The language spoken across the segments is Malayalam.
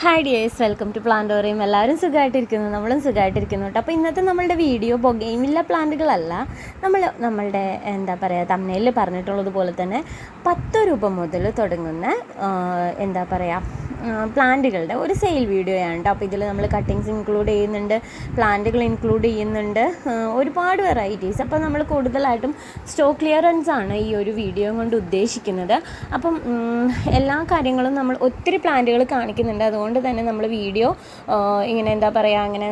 Hi dears welcome to Plantorium എല്ലാവരും സുഖമായിട്ടിരിക്കുന്നു. നമ്മളും സുഖമായിട്ടിരിക്കുന്നു കേട്ടോ. അപ്പോൾ ഇന്നത്തെ നമ്മളുടെ വീഡിയോ ബൊഗെയിമില്ല പ്ലാന്റുകളല്ല. നമ്മൾ നമ്മളുടെ എന്താ പറയുക തമ്മനയിൽ പറഞ്ഞിട്ടുള്ളതുപോലെ തന്നെ പത്ത് രൂപ മുതൽ തുടങ്ങുന്ന എന്താ പറയുക പ്ലാന്റുകളുടെ ഒരു സെയിൽ വീഡിയോ ആണ് കേട്ടോ. അപ്പോൾ ഇതിൽ നമ്മൾ കട്ടിങ്സ് ഇൻക്ലൂഡ് ചെയ്യുന്നുണ്ട് പ്ലാന്റുകൾ ഇൻക്ലൂഡ് ചെയ്യുന്നുണ്ട് ഒരുപാട് വെറൈറ്റീസ് അപ്പോൾ നമ്മൾ കൂടുതലായിട്ടും സ്റ്റോക്ക് ക്ലിയറൻസ് ആണ് ഈ ഒരു വീഡിയോ കൊണ്ട് ഉദ്ദേശിക്കുന്നത്. അപ്പം എല്ലാ കാര്യങ്ങളും നമ്മൾ ഒത്തിരി പ്ലാന്റുകൾ കാണിക്കുന്നുണ്ട്. അതുകൊണ്ട് തന്നെ നമ്മൾ വീഡിയോ ഇങ്ങനെ എന്താ പറയുക അങ്ങനെ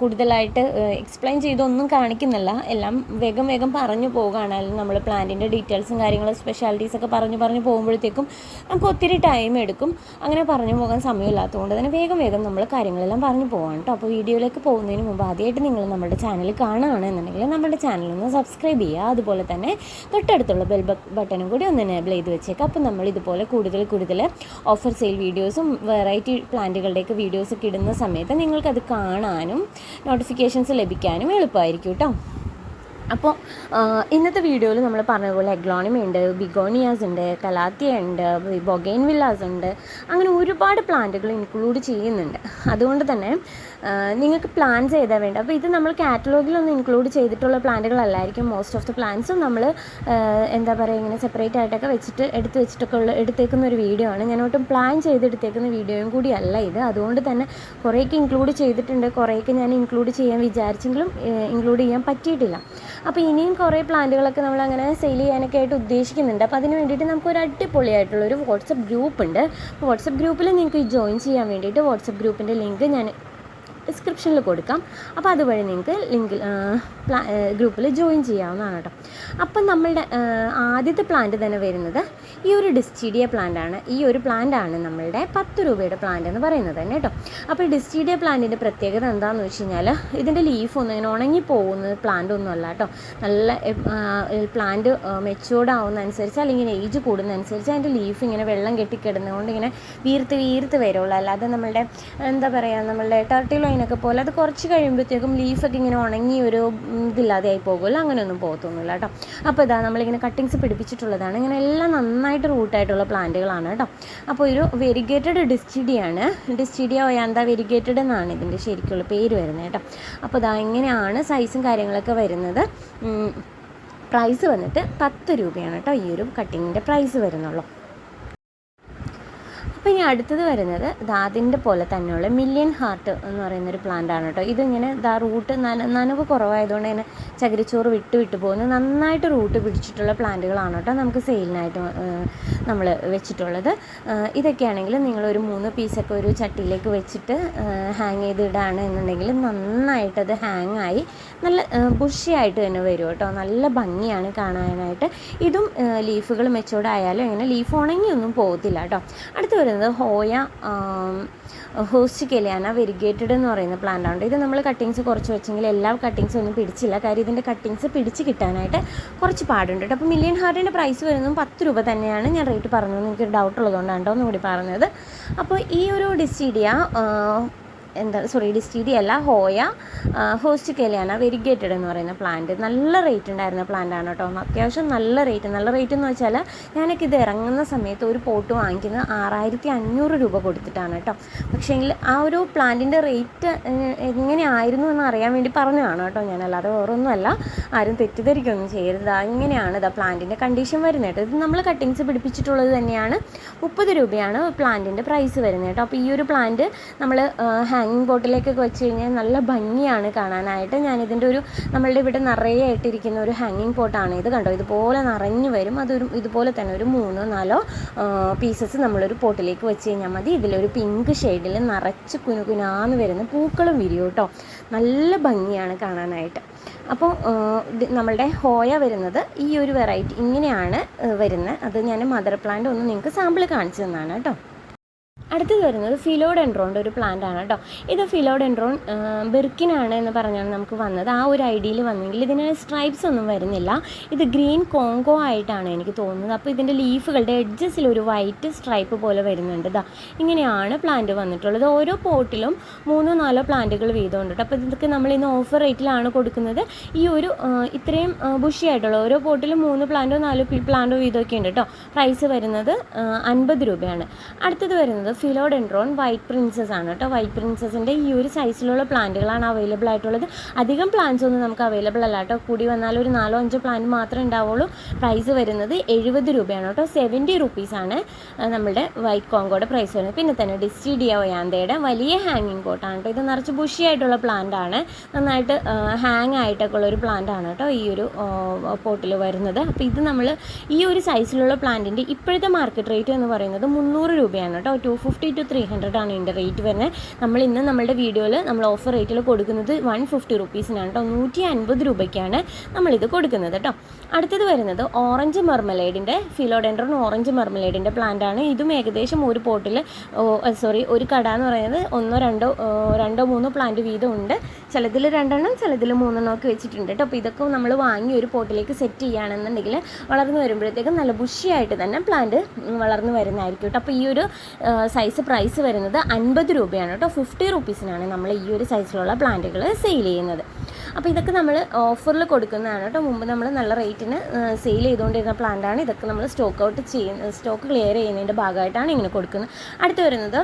കൂടുതലായിട്ട് എക്സ്പ്ലെയിൻ ചെയ്തൊന്നും കാണിക്കുന്നില്ല. എല്ലാം വേഗം വേഗം പറഞ്ഞു പോകുകയാണ് അല്ലെങ്കിൽ നമ്മൾ പ്ലാന്റിന്റെ ഡീറ്റെയിൽസും കാര്യങ്ങളും സ്പെഷ്യാലിറ്റീസൊക്കെ പറഞ്ഞു പറഞ്ഞു പോകുമ്പോഴത്തേക്കും നമുക്ക് ഒത്തിരി ടൈം എടുക്കും. അങ്ങനെ പറഞ്ഞു പോകാൻ സമയമില്ലാത്തതുകൊണ്ട് തന്നെ വേഗം വേഗം നമ്മൾ കാര്യങ്ങളെല്ലാം പറഞ്ഞു പോകാം കേട്ടോ. അപ്പോൾ വീഡിയോയിലേക്ക് പോകുന്നതിന് മുമ്പ് ആദ്യമായിട്ട് നിങ്ങൾ നമ്മുടെ ചാനൽ കാണുകയാണെന്നുണ്ടെങ്കിൽ നമ്മുടെ ചാനൽ ഒന്ന് സബ്സ്ക്രൈബ് ചെയ്യുക. അതുപോലെ തന്നെ തൊട്ടടുത്തുള്ള ബെൽ ബട്ടണും കൂടി ഒന്ന് എനേബിൾ ചെയ്ത് വെച്ചേക്കാം. അപ്പോൾ നമ്മൾ ഇതുപോലെ കൂടുതൽ കൂടുതൽ ഓഫർ സെയിൽ വീഡിയോസും വെറൈറ്റി പ്ലാന്റുകളുടെയൊക്കെ വീഡിയോസൊക്കെ ഇടുന്ന സമയത്ത് നിങ്ങൾക്കത് കാണാനും നോട്ടിഫിക്കേഷൻസ് ലഭിക്കാനും എളുപ്പമായിരിക്കും കേട്ടോ. അപ്പോൾ ഇന്നത്തെ വീഡിയോയിൽ നമ്മൾ പറഞ്ഞ പോലെ എഗ്ലോണിമ ഉണ്ട് ബിഗോണിയാസ് ഉണ്ട് കലാത്തിയ ഉണ്ട് ബൊഗൈൻ വില്ലാസ് ഉണ്ട് അങ്ങനെ ഒരുപാട് പ്ലാന്റുകൾ ഇൻക്ലൂഡ് ചെയ്യുന്നുണ്ട്. അതുകൊണ്ട് തന്നെ നിങ്ങൾക്ക് പ്ലാൻ ചെയ്താൽ വേണ്ട അപ്പോൾ ഇത് നമ്മൾ കാറ്റലോഗിലൊന്നും ഇൻക്ലൂഡ് ചെയ്തിട്ടുള്ള പ്ലാന്റുകളല്ലായിരിക്കും. മോസ്റ്റ് ഓഫ് ദി പ്ലാന്റ്സും നമ്മൾ എന്താ പറയുക ഇങ്ങനെ സെപ്പറേറ്റ് ആയിട്ടൊക്കെ വെച്ചിട്ട് എടുത്ത് വെച്ചിട്ടൊക്കെ ഉള്ള എടുത്തേക്കുന്ന ഒരു വീഡിയോ ആണ്. ഞാൻ ഒട്ടും പ്ലാൻ ചെയ്തെടുത്തേക്കുന്ന വീഡിയോയും കൂടി അല്ല ഇത്. അതുകൊണ്ട് തന്നെ കുറേയൊക്കെ ഇൻക്ലൂഡ് ചെയ്തിട്ടുണ്ട് കുറേയൊക്കെ ഞാൻ ഇൻക്ലൂഡ് ചെയ്യാൻ വിചാരിച്ചെങ്കിലും ഇൻക്ലൂഡ് ചെയ്യാൻ പറ്റിയിട്ടില്ല. അപ്പോൾ ഇനിയും കുറേ പ്ലാന്റുകളൊക്കെ നമ്മൾ അങ്ങനെ സെയിൽ ചെയ്യാനൊക്കെ ആയിട്ട് ഉദ്ദേശിക്കുന്നുണ്ട്. അപ്പോൾ അതിന് വേണ്ടിയിട്ട് നമുക്ക് ഒരു അടിപൊളിയായിട്ടുള്ള ഒരു വാട്സപ്പ് ഗ്രൂപ്പ് ഉണ്ട്. വാട്സപ്പ് ഗ്രൂപ്പിൽ നിങ്ങൾക്ക് ജോയിൻ ചെയ്യാൻ വേണ്ടിയിട്ട് വാട്സപ്പ് ഗ്രൂപ്പിന്റെ ലിങ്ക് ഞാൻ ഡിസ്ക്രിപ്ഷനിൽ കൊടുക്കാം. അപ്പോൾ അതുവഴി നിങ്ങൾക്ക് ലിങ്കിൽ ഗ്രൂപ്പിൽ ജോയിൻ ചെയ്യാവുന്നതാണ് കേട്ടോ അപ്പം നമ്മളുടെ ആദ്യത്തെ പ്ലാന്റ് തന്നെ വരുന്നത് ഈ ഒരു ഡിസ്റ്റീഡിയ പ്ലാന്റ് ആണ് ഈ ഒരു പ്ലാന്റ് ആണ് നമ്മളുടെ പത്ത് രൂപയുടെ പ്ലാന്റ് എന്ന് പറയുന്നത് തന്നെ കേട്ടോ അപ്പോൾ ഡിസ്റ്റീഡിയ പ്ലാന്റിന്റെ പ്രത്യേകത എന്താണെന്ന് വെച്ച് കഴിഞ്ഞാൽ ഇതിന്റെ ലീഫൊന്നും ഇങ്ങനെ ഉണങ്ങി പോകുന്ന പ്ലാന്റ് ഒന്നും അല്ല കേട്ടോ നല്ല പ്ലാന്റ് മെച്ചുവേർഡ് ആവുന്ന അനുസരിച്ച് അല്ലെങ്കിൽ ഏജ് കൂടുന്ന അനുസരിച്ച് അതിന്റെ ലീഫ് ഇങ്ങനെ വെള്ളം കെട്ടിക്കിടന്നുകൊണ്ട് ഇങ്ങനെ വീർത്ത് വീർത്ത് വരുള്ളൂ. അല്ലാതെ നമ്മളുടെ എന്താ പറയുക നമ്മളുടെ ടർട്ടിലൈനൊക്കെ പോലെ അത് കുറച്ച് കഴിയുമ്പോഴത്തേക്കും ലീഫൊക്കെ ഇങ്ങനെ ഉണങ്ങി ഒരു ഉം, ഇതില്ലാതെ ആയി പോകുമല്ലോ. അങ്ങനെയൊന്നും പോകത്തൊന്നുമില്ല കേട്ടോ അപ്പോൾ ഇതാ നമ്മളിങ്ങനെ കട്ടിങ്സ് പിടിപ്പിച്ചിട്ടുള്ളതാണ്. ഇങ്ങനെ എല്ലാം നന്നായിട്ട് റൂട്ടായിട്ടുള്ള പ്ലാന്റുകളാണ് കേട്ടോ. അപ്പോൾ ഒരു വെരിഗേറ്റഡ് ഡിസ്റ്റിഡിയാണ്. ഡിസ്റ്റിഡിയ ഒയാന്ത വെരിഗേറ്റഡ് എന്നാണ് ഇതിന്റെ ശരിക്കുള്ള പേര് വരുന്നത് കേട്ടോ. അപ്പോൾ ഇതാ ഇങ്ങനെയാണ് സൈസും കാര്യങ്ങളൊക്കെ വരുന്നത്. പ്രൈസ് വന്നിട്ട് പത്ത് രൂപയാണ് കേട്ടോ ഈ ഒരു കട്ടിങ്ങിന്റെ പ്രൈസ് വരുന്നുള്ളൂ. അപ്പോൾ ഇനി അടുത്തത് വരുന്നത് ദാതിന്റെ പോലെ തന്നെയുള്ള മില്യൻ ഹാർട്ട് എന്ന് പറയുന്ന ഒരു പ്ലാന്റ് ആണ് കേട്ടോ. ഇതിങ്ങനെ ദാ റൂട്ട് നന നനവ് കുറവായതുകൊണ്ട് തന്നെ ചകിരിച്ചോറ് വിട്ട് വിട്ട് പോകുന്നു. നന്നായിട്ട് റൂട്ട് പിടിച്ചിട്ടുള്ള പ്ലാന്റുകളാണ് കേട്ടോ നമുക്ക് സെയിലിനായിട്ട് നമ്മൾ വെച്ചിട്ടുള്ളത്. ആ, ഇതൊക്കെയാണെങ്കിൽ നിങ്ങളൊരു മൂന്ന് പീസൊക്കെ ഒരു ചട്ടിയിലേക്ക് വെച്ചിട്ട് ഹാങ് ചെയ്ത് ഇടാണ് എന്നുണ്ടെങ്കിൽ നന്നായിട്ടത് ഹാങ് ആയി. നല്ല ബുഷിയായിട്ട് തന്നെ വരും കേട്ടോ. നല്ല ഭംഗിയാണ് കാണാനായിട്ട്. ഇതും ലീഫുകൾ മെച്ചോർഡ് ആയാലും ഇങ്ങനെ ലീഫ് ഉണങ്ങിയൊന്നും പോകത്തില്ല കേട്ടോ. അടുത്ത് വരുന്നത് ഹോയ ഹോസ്റ്റ് കെലിയാന വെരിഗേറ്റഡ് എന്ന് പറയുന്ന പ്ലാന്റ് ആണ്. ഇത് നമ്മൾ കട്ടിങ്സ് കുറച്ച് വെച്ചെങ്കിൽ എല്ലാ കട്ടിങ്സും ഒന്നും പിടിച്ചില്ല. കാര്യം ഇതിന്റെ കട്ടിങ്സ് പിടിച്ച് കിട്ടാനായിട്ട് കുറച്ച് പാടുണ്ട് കേട്ടോ. അപ്പോൾ മില്യൺ ഹാർട്ടിന്റെ പ്രൈസ് വരുന്നതും പത്ത് രൂപ തന്നെയാണ് ഞാൻ റേറ്റ് പറഞ്ഞത്. എനിക്കൊരു ഡൗട്ട് ഉള്ളതുകൊണ്ടാണ് കേട്ടോ ഒന്നുകൂടി പറഞ്ഞത്. അപ്പോൾ ഈ ഒരു ഡിസ്റ്റീഡിയ എന്താ സോറി ഡിസ്റ്റിഡി അല്ല ഹോയ ഹോസ്റ്റ് കെലിയാണ് വെരിഗേറ്റഡ് എന്ന് പറയുന്ന പ്ലാന്റ് നല്ല റേറ്റ് ഉണ്ടായിരുന്ന പ്ലാന്റ് ആണ് കേട്ടോ. അത്യാവശ്യം നല്ല റേറ്റ് നല്ല റേറ്റ് എന്ന് വെച്ചാൽ ഞാനൊക്കെ ഇത് ഇറങ്ങുന്ന സമയത്ത് ഒരു പോട്ട് വാങ്ങിക്കുന്നത് ആറായിരത്തി അഞ്ഞൂറ് രൂപ കൊടുത്തിട്ടാണ് കേട്ടോ. പക്ഷേങ്കിൽ ആ ഒരു പ്ലാന്റിന്റെ റേറ്റ് എങ്ങനെയായിരുന്നു എന്ന് അറിയാൻ വേണ്ടി പറഞ്ഞതാണ് കേട്ടോ ഞാൻ. അല്ലാതെ വേറൊന്നുമല്ല. ആരും തെറ്റിദ്ധരിക്കൊന്നും ചെയ്യരുത്. ഇങ്ങനെയാണ് ഇതാ പ്ലാന്റിന്റെ കണ്ടീഷൻ വരുന്നത് കേട്ടോ. ഇത് നമ്മൾ കട്ടിങ്സ് പിടിപ്പിച്ചിട്ടുള്ളത് തന്നെയാണ്. മുപ്പത് രൂപയാണ് പ്ലാന്റിന്റെ പ്രൈസ് വരുന്നത് കേട്ടോ. അപ്പോൾ ഈ ഒരു പ്ലാന്റ് നമ്മൾ ഹാങ്ങിങ് ബോട്ടിലേക്കൊക്കെ വെച്ച് കഴിഞ്ഞാൽ നല്ല ഭംഗിയാണ് കാണാനായിട്ട്. ഞാനിതിന്റെ ഒരു നമ്മളുടെ ഇവിടെ നിറയെ ആയിട്ടിരിക്കുന്ന ഒരു ഹാങ്ങിങ് പോട്ടാണ് ഇത് കണ്ടോ? ഇതുപോലെ നിറഞ്ഞു വരും. അതൊരു ഇതുപോലെ തന്നെ ഒരു മൂന്നോ നാലോ പീസസ് നമ്മളൊരു പോട്ടിലേക്ക് വെച്ച് കഴിഞ്ഞാൽ മതി. ഇതിലൊരു പിങ്ക് ഷെയ്ഡിൽ നിറച്ച് കുനുകുനാന്ന് വരുന്ന പൂക്കളും വിരിയും കേട്ടോ. നല്ല ഭംഗിയാണ് കാണാനായിട്ട്. അപ്പോൾ നമ്മളുടെ ഹോയ വരുന്നത് ഈ ഒരു വെറൈറ്റി ഇങ്ങനെയാണ് വരുന്നത്. അത് ഞാൻ മദർ പ്ലാന്റ് ഒന്ന് നിങ്ങൾക്ക് സാമ്പിൾ കാണിച്ചു തന്നാണ് കേട്ടോ. അടുത്തത് വരുന്നത് ഫിലോഡെൻഡ്രോണിന്റെ ഒരു പ്ലാന്റ് ആണ് കേട്ടോ. ഇത് ഫിലോഡെൻഡ്രോൺ ബെർക്കിനാണ് എന്ന് പറഞ്ഞാണ് നമുക്ക് വന്നത്. ആ ഒരു ഐഡിയയിൽ വന്നെങ്കിൽ ഇതിന് സ്ട്രൈപ്സ് ഒന്നും വരുന്നില്ല. ഇത് ഗ്രീൻ കോങ്കോ ആയിട്ടാണ് എനിക്ക് തോന്നുന്നത്. അപ്പോൾ ഇതിന്റെ ലീഫുകളുടെ എഡ്ജസിൽ ഒരു വൈറ്റ് സ്ട്രൈപ്പ് പോലെ വരുന്നുണ്ട് ഇതാ ഇങ്ങനെയാണ് പ്ലാന്റ് വന്നിട്ടുള്ളത്. ഓരോ പോട്ടിലും മൂന്നോ നാലോ പ്ലാന്റുകൾ വീതമുണ്ട് കേട്ടോ. അപ്പോൾ ഇതൊക്കെ നമ്മൾ ഇന്ന് ഓഫർ റേറ്റിലാണ് കൊടുക്കുന്നത്. ഈ ഒരു ഇത്രയും ബുഷി ആയിട്ടുള്ള ഓരോ പോട്ടിലും മൂന്ന് പ്ലാന്റോ നാലോ പ്ലാന്റോ വീതമൊക്കെ ഉണ്ട് കേട്ടോ. പ്രൈസ് വരുന്നത് അൻപത് രൂപയാണ്. അടുത്തത് വരുന്നത് ഫിലോഡെൻഡ്രോൺ വൈറ്റ് പ്രിൻസസ് ആണ് കേട്ടോ. വൈറ്റ് പ്രിൻസസിന്റെ ഈ ഒരു സൈസിലുള്ള പ്ലാന്റുകളാണ് അവൈലബിൾ ആയിട്ടുള്ളത് അധികം പ്ലാന്റ്സ് ഒന്നും നമുക്ക് അവൈലബിൾ അല്ല കേട്ടോ. കൂടി വന്നാൽ ഒരു നാലോ അഞ്ചോ പ്ലാന്റ് മാത്രമേ ഉണ്ടാവുള്ളൂ. പ്രൈസ് വരുന്നത് എഴുപത് രൂപയാണ് കേട്ടോ. സെവന്റി റുപ്പീസാണ് നമ്മുടെ വൈറ്റ് കോങ്കോയുടെ പ്രൈസ് വരുന്നത്. പിന്നെ തന്നെ ഡിസ്റ്റിഡിയ ഒയാന്തയുടെ വലിയ ഹാങ്ങിങ് കോട്ടാണ് കേട്ടോ. ഇത് നിറച്ച് ബുഷി ആയിട്ടുള്ള പ്ലാന്റ് ആണ്. നന്നായിട്ട് ഹാങ് ആയിട്ടൊക്കെ ഉള്ള ഒരു പ്ലാന്റ് ആണ് കേട്ടോ ഈ ഒരു പോട്ടിൽ വരുന്നത്. അപ്പോൾ ഇത് നമ്മൾ ഈ ഒരു സൈസിലുള്ള പ്ലാന്റിന്റെ ഇപ്പോഴത്തെ മാർക്കറ്റ് റേറ്റ് എന്ന് പറയുന്നത് മുന്നൂറ് രൂപയാണ് കേട്ടോ. Two fifty to three hundred ആണ് ഇതിന്റെ റേറ്റ് വരുന്നത്. നമ്മൾ ഇന്ന് നമ്മുടെ വീഡിയോയിൽ നമ്മൾ ഓഫർ റേറ്റിൽ കൊടുക്കുന്നത് വൺ ഫിഫ്റ്റി റുപ്പീസിനാണ് കേട്ടോ നൂറ്റി അൻപത് രൂപയ്ക്കാണ് നമ്മളിത് കൊടുക്കുന്നത് കേട്ടോ അടുത്തത് വരുന്നത് ഓറഞ്ച് മെർമലേഡിന്റെ ഫിലോഡെൻഡ്രോൺ ഓറഞ്ച് മെർമലേഡിന്റെ പ്ലാന്റ് ആണ്. ഇതും ഏകദേശം ഒരു പോട്ടിൽ സോറി ഒരു കട എന്ന് പറയുന്നത് ഒന്നോ രണ്ടോ രണ്ടോ മൂന്നോ പ്ലാന്റ് വീതം ഉണ്ട്. ചിലതിൽ രണ്ടെണ്ണം ചിലതിൽ മൂന്നെണ്ണം ഒക്കെ വെച്ചിട്ടുണ്ട് കേട്ടോ അപ്പോൾ ഇതൊക്കെ നമ്മൾ വാങ്ങി ഒരു പോട്ടിലേക്ക് സെറ്റ് ചെയ്യുകയാണെന്നുണ്ടെങ്കിൽ വളർന്നു വരുമ്പോഴത്തേക്കും നല്ല ബുഷിയായിട്ട് തന്നെ പ്ലാന്റ് വളർന്നു വരുന്നതായിരിക്കും കേട്ടോ അപ്പോൾ ഈ ഒരു സൈസ് പ്രൈസ് വരുന്നത് അൻപത് രൂപയാണ് കേട്ടോ ഫിഫ്റ്റി റുപ്പീസിനാണ് നമ്മൾ ഈ ഒരു സൈസിലുള്ള പ്ലാന്റുകൾ സെയിൽ ചെയ്യുന്നത്. അപ്പോൾ ഇതൊക്കെ നമ്മൾ ഓഫറിൽ കൊടുക്കുന്നതാണ് കേട്ടോ മുമ്പ് നമ്മൾ നല്ല റേറ്റിന് സെയിൽ ചെയ്തുകൊണ്ടിരുന്ന പ്ലാന്റാണ് ഇതൊക്കെ നമ്മൾ സ്റ്റോക്ക് ഔട്ട് ചെയ്യുന്ന സ്റ്റോക്ക് ക്ലിയർ ചെയ്യുന്നതിന്റെ ഭാഗമായിട്ടാണ് ഇങ്ങനെ കൊടുക്കുന്നത്. അടുത്ത് വരുന്നത്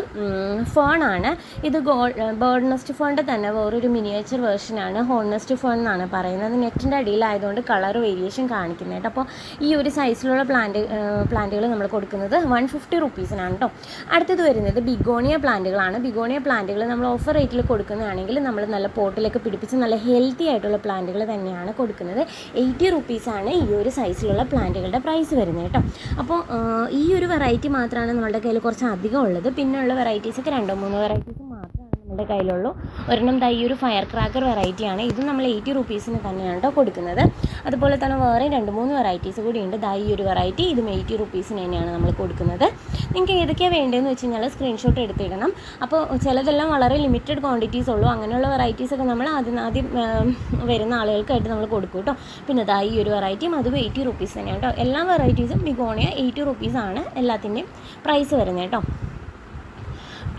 ഫോണാണ് ഇത് ഗോൾ ബേർഡ് നെസ്റ്റ് ഫോണിന്റെ തന്നെ വേറൊരു മിനിയേച്ചർ വേർഷനാണ് ഹോൺ നെസ്റ്റ് ഫോൺ എന്നാണ് പറയുന്നത്. നെറ്റിന്റെ അടിയിലായതുകൊണ്ട് കളർ വേരിയേഷൻ കാണിക്കുന്നത് കേട്ടോ. അപ്പോൾ ഈ ഒരു സൈസിലുള്ള പ്ലാന്റ് പ്ലാന്റുകൾ നമ്മൾ കൊടുക്കുന്നത് വൺ ഫിഫ്റ്റി റുപ്പീസിനാണ് കേട്ടോ അടുത്തത് വരുന്നത് ബിഗോണിയ പ്ലാന്റുകളാണ് ബിഗോണിയ പ്ലാന്റുകൾ നമ്മൾ ഓഫർ റേറ്റിൽ കൊടുക്കുന്നതാണെങ്കിൽ നമ്മൾ നല്ല പോട്ടിലൊക്കെ പിടിപ്പിച്ച് നല്ല ഹെൽത്തി ആയിട്ടുള്ള പ്ലാന്റുകൾ തന്നെയാണ് കൊടുക്കുന്നത്. എയ്റ്റി റുപ്പീസാണ് ഈ ഒരു സൈസിലുള്ള പ്ലാന്റുകളുടെ പ്രൈസ് വരുന്നത് കേട്ടോ. അപ്പോൾ ഈ ഒരു വെറൈറ്റി മാത്രമാണ് നമ്മളുടെ കയ്യിൽ കുറച്ച് അധികം ഉള്ളത്. പിന്നെയുള്ള വെറൈറ്റീസൊക്കെ രണ്ടോ മൂന്നോ വെറൈറ്റീസ് നമ്മുടെ കയ്യിലുള്ളൂ. ഒരെണ്ണം ഈ ഒരു ഫയർ ക്രാക്കർ വെറൈറ്റിയാണ് ഇത് നമ്മൾ എയ്റ്റി റുപ്പീസിന് തന്നെയാണ് കേട്ടോ കൊടുക്കുന്നത്. അതുപോലെ തന്നെ വേറെ രണ്ട് മൂന്ന് വെറൈറ്റീസ് കൂടിയുണ്ട് ദാ ഒരു വെറൈറ്റി ഇതും എയ്റ്റി റുപ്പീസിന് തന്നെയാണ് നമ്മൾ കൊടുക്കുന്നത്. നിങ്ങൾക്ക് ഏതൊക്കെയാണ് വേണ്ടതെന്ന് വെച്ച് കഴിഞ്ഞാൽ സ്ക്രീൻഷോട്ട് എടുത്തിടണം. അപ്പോൾ ചിലതെല്ലാം വളരെ ലിമിറ്റഡ് ക്വാണ്ടിറ്റീസ് ഉള്ളൂ. അങ്ങനെയുള്ള വെറൈറ്റീസ് ഒക്കെ നമ്മൾ ആദ്യം ആദ്യം വരുന്ന ആളുകൾക്കായിട്ട് നമ്മൾ കൊടുക്കും കേട്ടോ പിന്നെ ദാ ഒരു വെറൈറ്റിയും അതും എയ്റ്റി റുപ്പീസ് തന്നെയാണ് കേട്ടോ എല്ലാ വെറൈറ്റീസും ബിഗോണിയ എയ്റ്റി റുപ്പീസാണ് എല്ലാത്തിന്റെയും പ്രൈസ് വരുന്നത് കേട്ടോ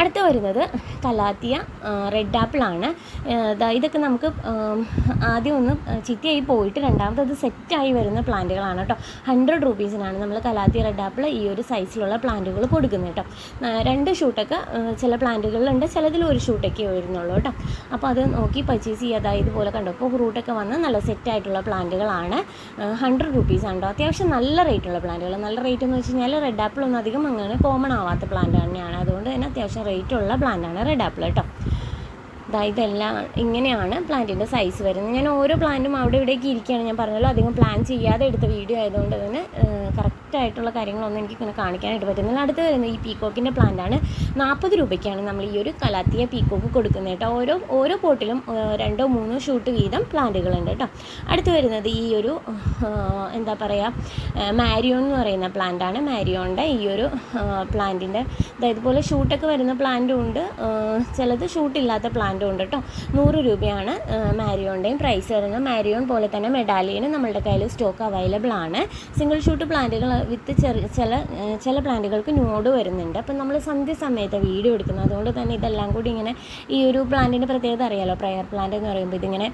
അടുത്ത വരുന്നത് കലാത്തിയ റെഡ് ആപ്പിളാണ് ഇതൊക്കെ നമുക്ക് ആദ്യം ഒന്ന് ചിത്തിയായി പോയിട്ട് രണ്ടാമത് അത് സെറ്റായി വരുന്ന പ്ലാന്റുകളാണ് കേട്ടോ. ഹൺഡ്രഡ് റുപ്പീസിനാണ് നമ്മൾ കലാത്തിയ റെഡ് ആപ്പിൾ ഈ ഒരു സൈസിലുള്ള പ്ലാന്റുകൾ കൊടുക്കുന്നത് കേട്ടോ. രണ്ട് ഷൂട്ടൊക്കെ ചില പ്ലാന്റുകളിലുണ്ട് ചിലതിൽ ഒരു ഷൂട്ടൊക്കെ വരുന്നുള്ളൂ കേട്ടോ. അപ്പോൾ അത് നോക്കി പർച്ചേസ് ചെയ്യാതെ ഇതുപോലെ കണ്ടോ ഇപ്പോൾ ഫ്രൂട്ടൊക്കെ വന്ന് നല്ല സെറ്റായിട്ടുള്ള പ്ലാന്റുകളാണ്. ഹൺഡ്രഡ് റുപ്പീസാണ് കേട്ടോ. അത്യാവശ്യം നല്ല റേറ്റുള്ള പ്ലാന്റുകൾ. നല്ല റേറ്റ് എന്ന് വെച്ച് കഴിഞ്ഞാൽ റെഡ് ആപ്പിൾ ഒന്നും അധികം അങ്ങനെ കോമൺ ആവാത്ത പ്ലാന്റ് തന്നെയാണ്. അതുകൊണ്ട് തന്നെ അത്യാവശ്യം റേറ്റ് ഉള്ള പ്ലാന്റാണ് റെഡ് ആപ്പിൾ കേട്ടോ ദാ ഇതെല്ലാം ഇങ്ങനെയാണ് പ്ലാന്റിന്റെ സൈസ് വരുന്നത്. ഞാൻ ഓരോ പ്ലാന്റും അവിടെ ഇവിടേക്ക് ഇരിക്കുകയാണ്. ഞാൻ പറഞ്ഞല്ലോ അധികം പ്ലാൻ ചെയ്യാതെ എടുത്ത വീഡിയോ ആയതുകൊണ്ട് തന്നെ കറക്റ്റായിട്ടുള്ള കാര്യങ്ങളൊന്നും എനിക്ക് ഇങ്ങനെ കാണിക്കാനായിട്ട് പറ്റുന്നില്ല. അടുത്ത് വരുന്നത് ഈ പീക്കോക്കിന്റെ പ്ലാന്റാണ് നാൽപ്പത് രൂപയ്ക്കാണ് നമ്മൾ ഈ ഒരു കലാത്തിയ പീക്കോക്ക് കൊടുക്കുന്നത് കേട്ടോ. ഓരോ ഓരോ പോട്ടിലും രണ്ടോ മൂന്നോ ഷൂട്ട് വീതം പ്ലാന്റുകളുണ്ട് കേട്ടോ. അടുത്ത് വരുന്നത് ഈ ഒരു എന്താ പറയുക മാരിയോൺ എന്ന് പറയുന്ന പ്ലാന്റാണ് മാരിയോണിന്റെ ഈ ഒരു പ്ലാന്റിന്റെ ഇതുപോലെ ഷൂട്ടൊക്കെ വരുന്ന പ്ലാന്റും ഉണ്ട്. ചിലത് ഷൂട്ടില്ലാത്ത പ്ലാന്റും ഉണ്ട് കേട്ടോ. നൂറ് രൂപയാണ് മാരിയോണിന്റെയും പ്രൈസ് വരുന്നത്. മാരിയോൺ പോലെ തന്നെ മെഡാലിയനും നമ്മളുടെ കയ്യിൽ സ്റ്റോക്ക് അവൈലബിൾ ആണ്. സിംഗിൾ ഷൂട്ട് പ്ലാന്റുകൾ വിത്ത് ചെറിയ ചില ചില പ്ലാന്റുകൾക്ക് നോഡ് വരുന്നുണ്ട്. അപ്പം നമ്മൾ സന്ധ്യ സമയത്ത് വീഡിയോ എടുക്കുന്നത്. അതുകൊണ്ട് തന്നെ ഇതെല്ലാം കൂടി ഇങ്ങനെ ഈ ഒരു പ്ലാന്റിന്റെ പ്രത്യേകത അറിയാലോ. പ്രയർ പ്ലാന്റ് എന്ന് പറയുമ്പോൾ ഇതിങ്ങനെ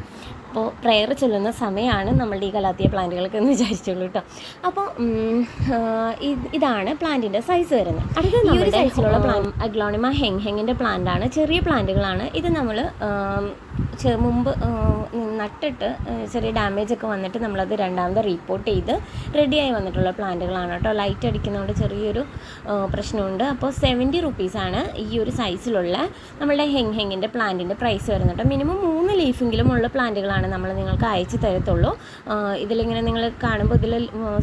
അപ്പോൾ പ്രയർ ചൊല്ലുന്ന സമയമാണ് നമ്മളുടെ ഈ കലാത്തിയ പ്ലാന്റുകൾക്ക് എന്ന് വിചാരിച്ചുള്ളൂ കേട്ടോ. അപ്പോൾ ഇതാണ് പ്ലാന്റിന്റെ സൈസ് വരുന്നത്. അടുത്ത ഒരു സൈസിലുള്ള പ്ലാന്റ് അഗ്ലോണിമ ഹെങ് ഹെങ്ങിന്റെ പ്ലാന്റാണ് ചെറിയ പ്ലാന്റുകളാണ് ഇത് നമ്മൾ മുമ്പ് നട്ടിട്ട് ചെറിയ ഡാമേജ് ഒക്കെ വന്നിട്ട് നമ്മളത് രണ്ടാമത് റീപ്പോർട്ട് ചെയ്ത് റെഡിയായി വന്നിട്ടുള്ള പ്ലാന്റുകളാണ് കേട്ടോ. ലൈറ്റ് അടിക്കുന്നതുകൊണ്ട് ചെറിയൊരു പ്രശ്നമുണ്ട്. അപ്പോൾ സെവന്റി റുപ്പീസാണ് ഈ ഒരു സൈസിലുള്ള നമ്മളുടെ ഹെങ് ഹെങ്ങിന്റെ പ്ലാന്റിന്റെ പ്രൈസ് വരുന്നത് കേട്ടോ. മിനിമം മൂന്ന് ലീഫെങ്കിലും ഉള്ള പ്ലാന്റുകളാണ് നമ്മൾ നിങ്ങൾക്ക് അയച്ചു തരത്തുള്ളൂ. ഇതിലിങ്ങനെ നിങ്ങൾ കാണുമ്പോൾ ഇതിൽ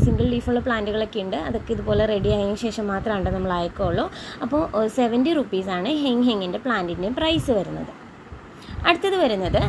സിംഗിൾ ലീഫുള്ള പ്ലാന്റുകളൊക്കെ ഉണ്ട്. അതൊക്കെ ഇതുപോലെ റെഡി ആയതിനു ശേഷം മാത്രമാണ് നമ്മൾ അയക്കുള്ളൂ. അപ്പോൾ സെവന്റി റുപ്പീസാണ് ഹെങ് ഹെങ്ങിന്റെ പ്ലാന്റിന്റെ പ്രൈസ് വരുന്നത്. അടുത്തത് വരുന്നത്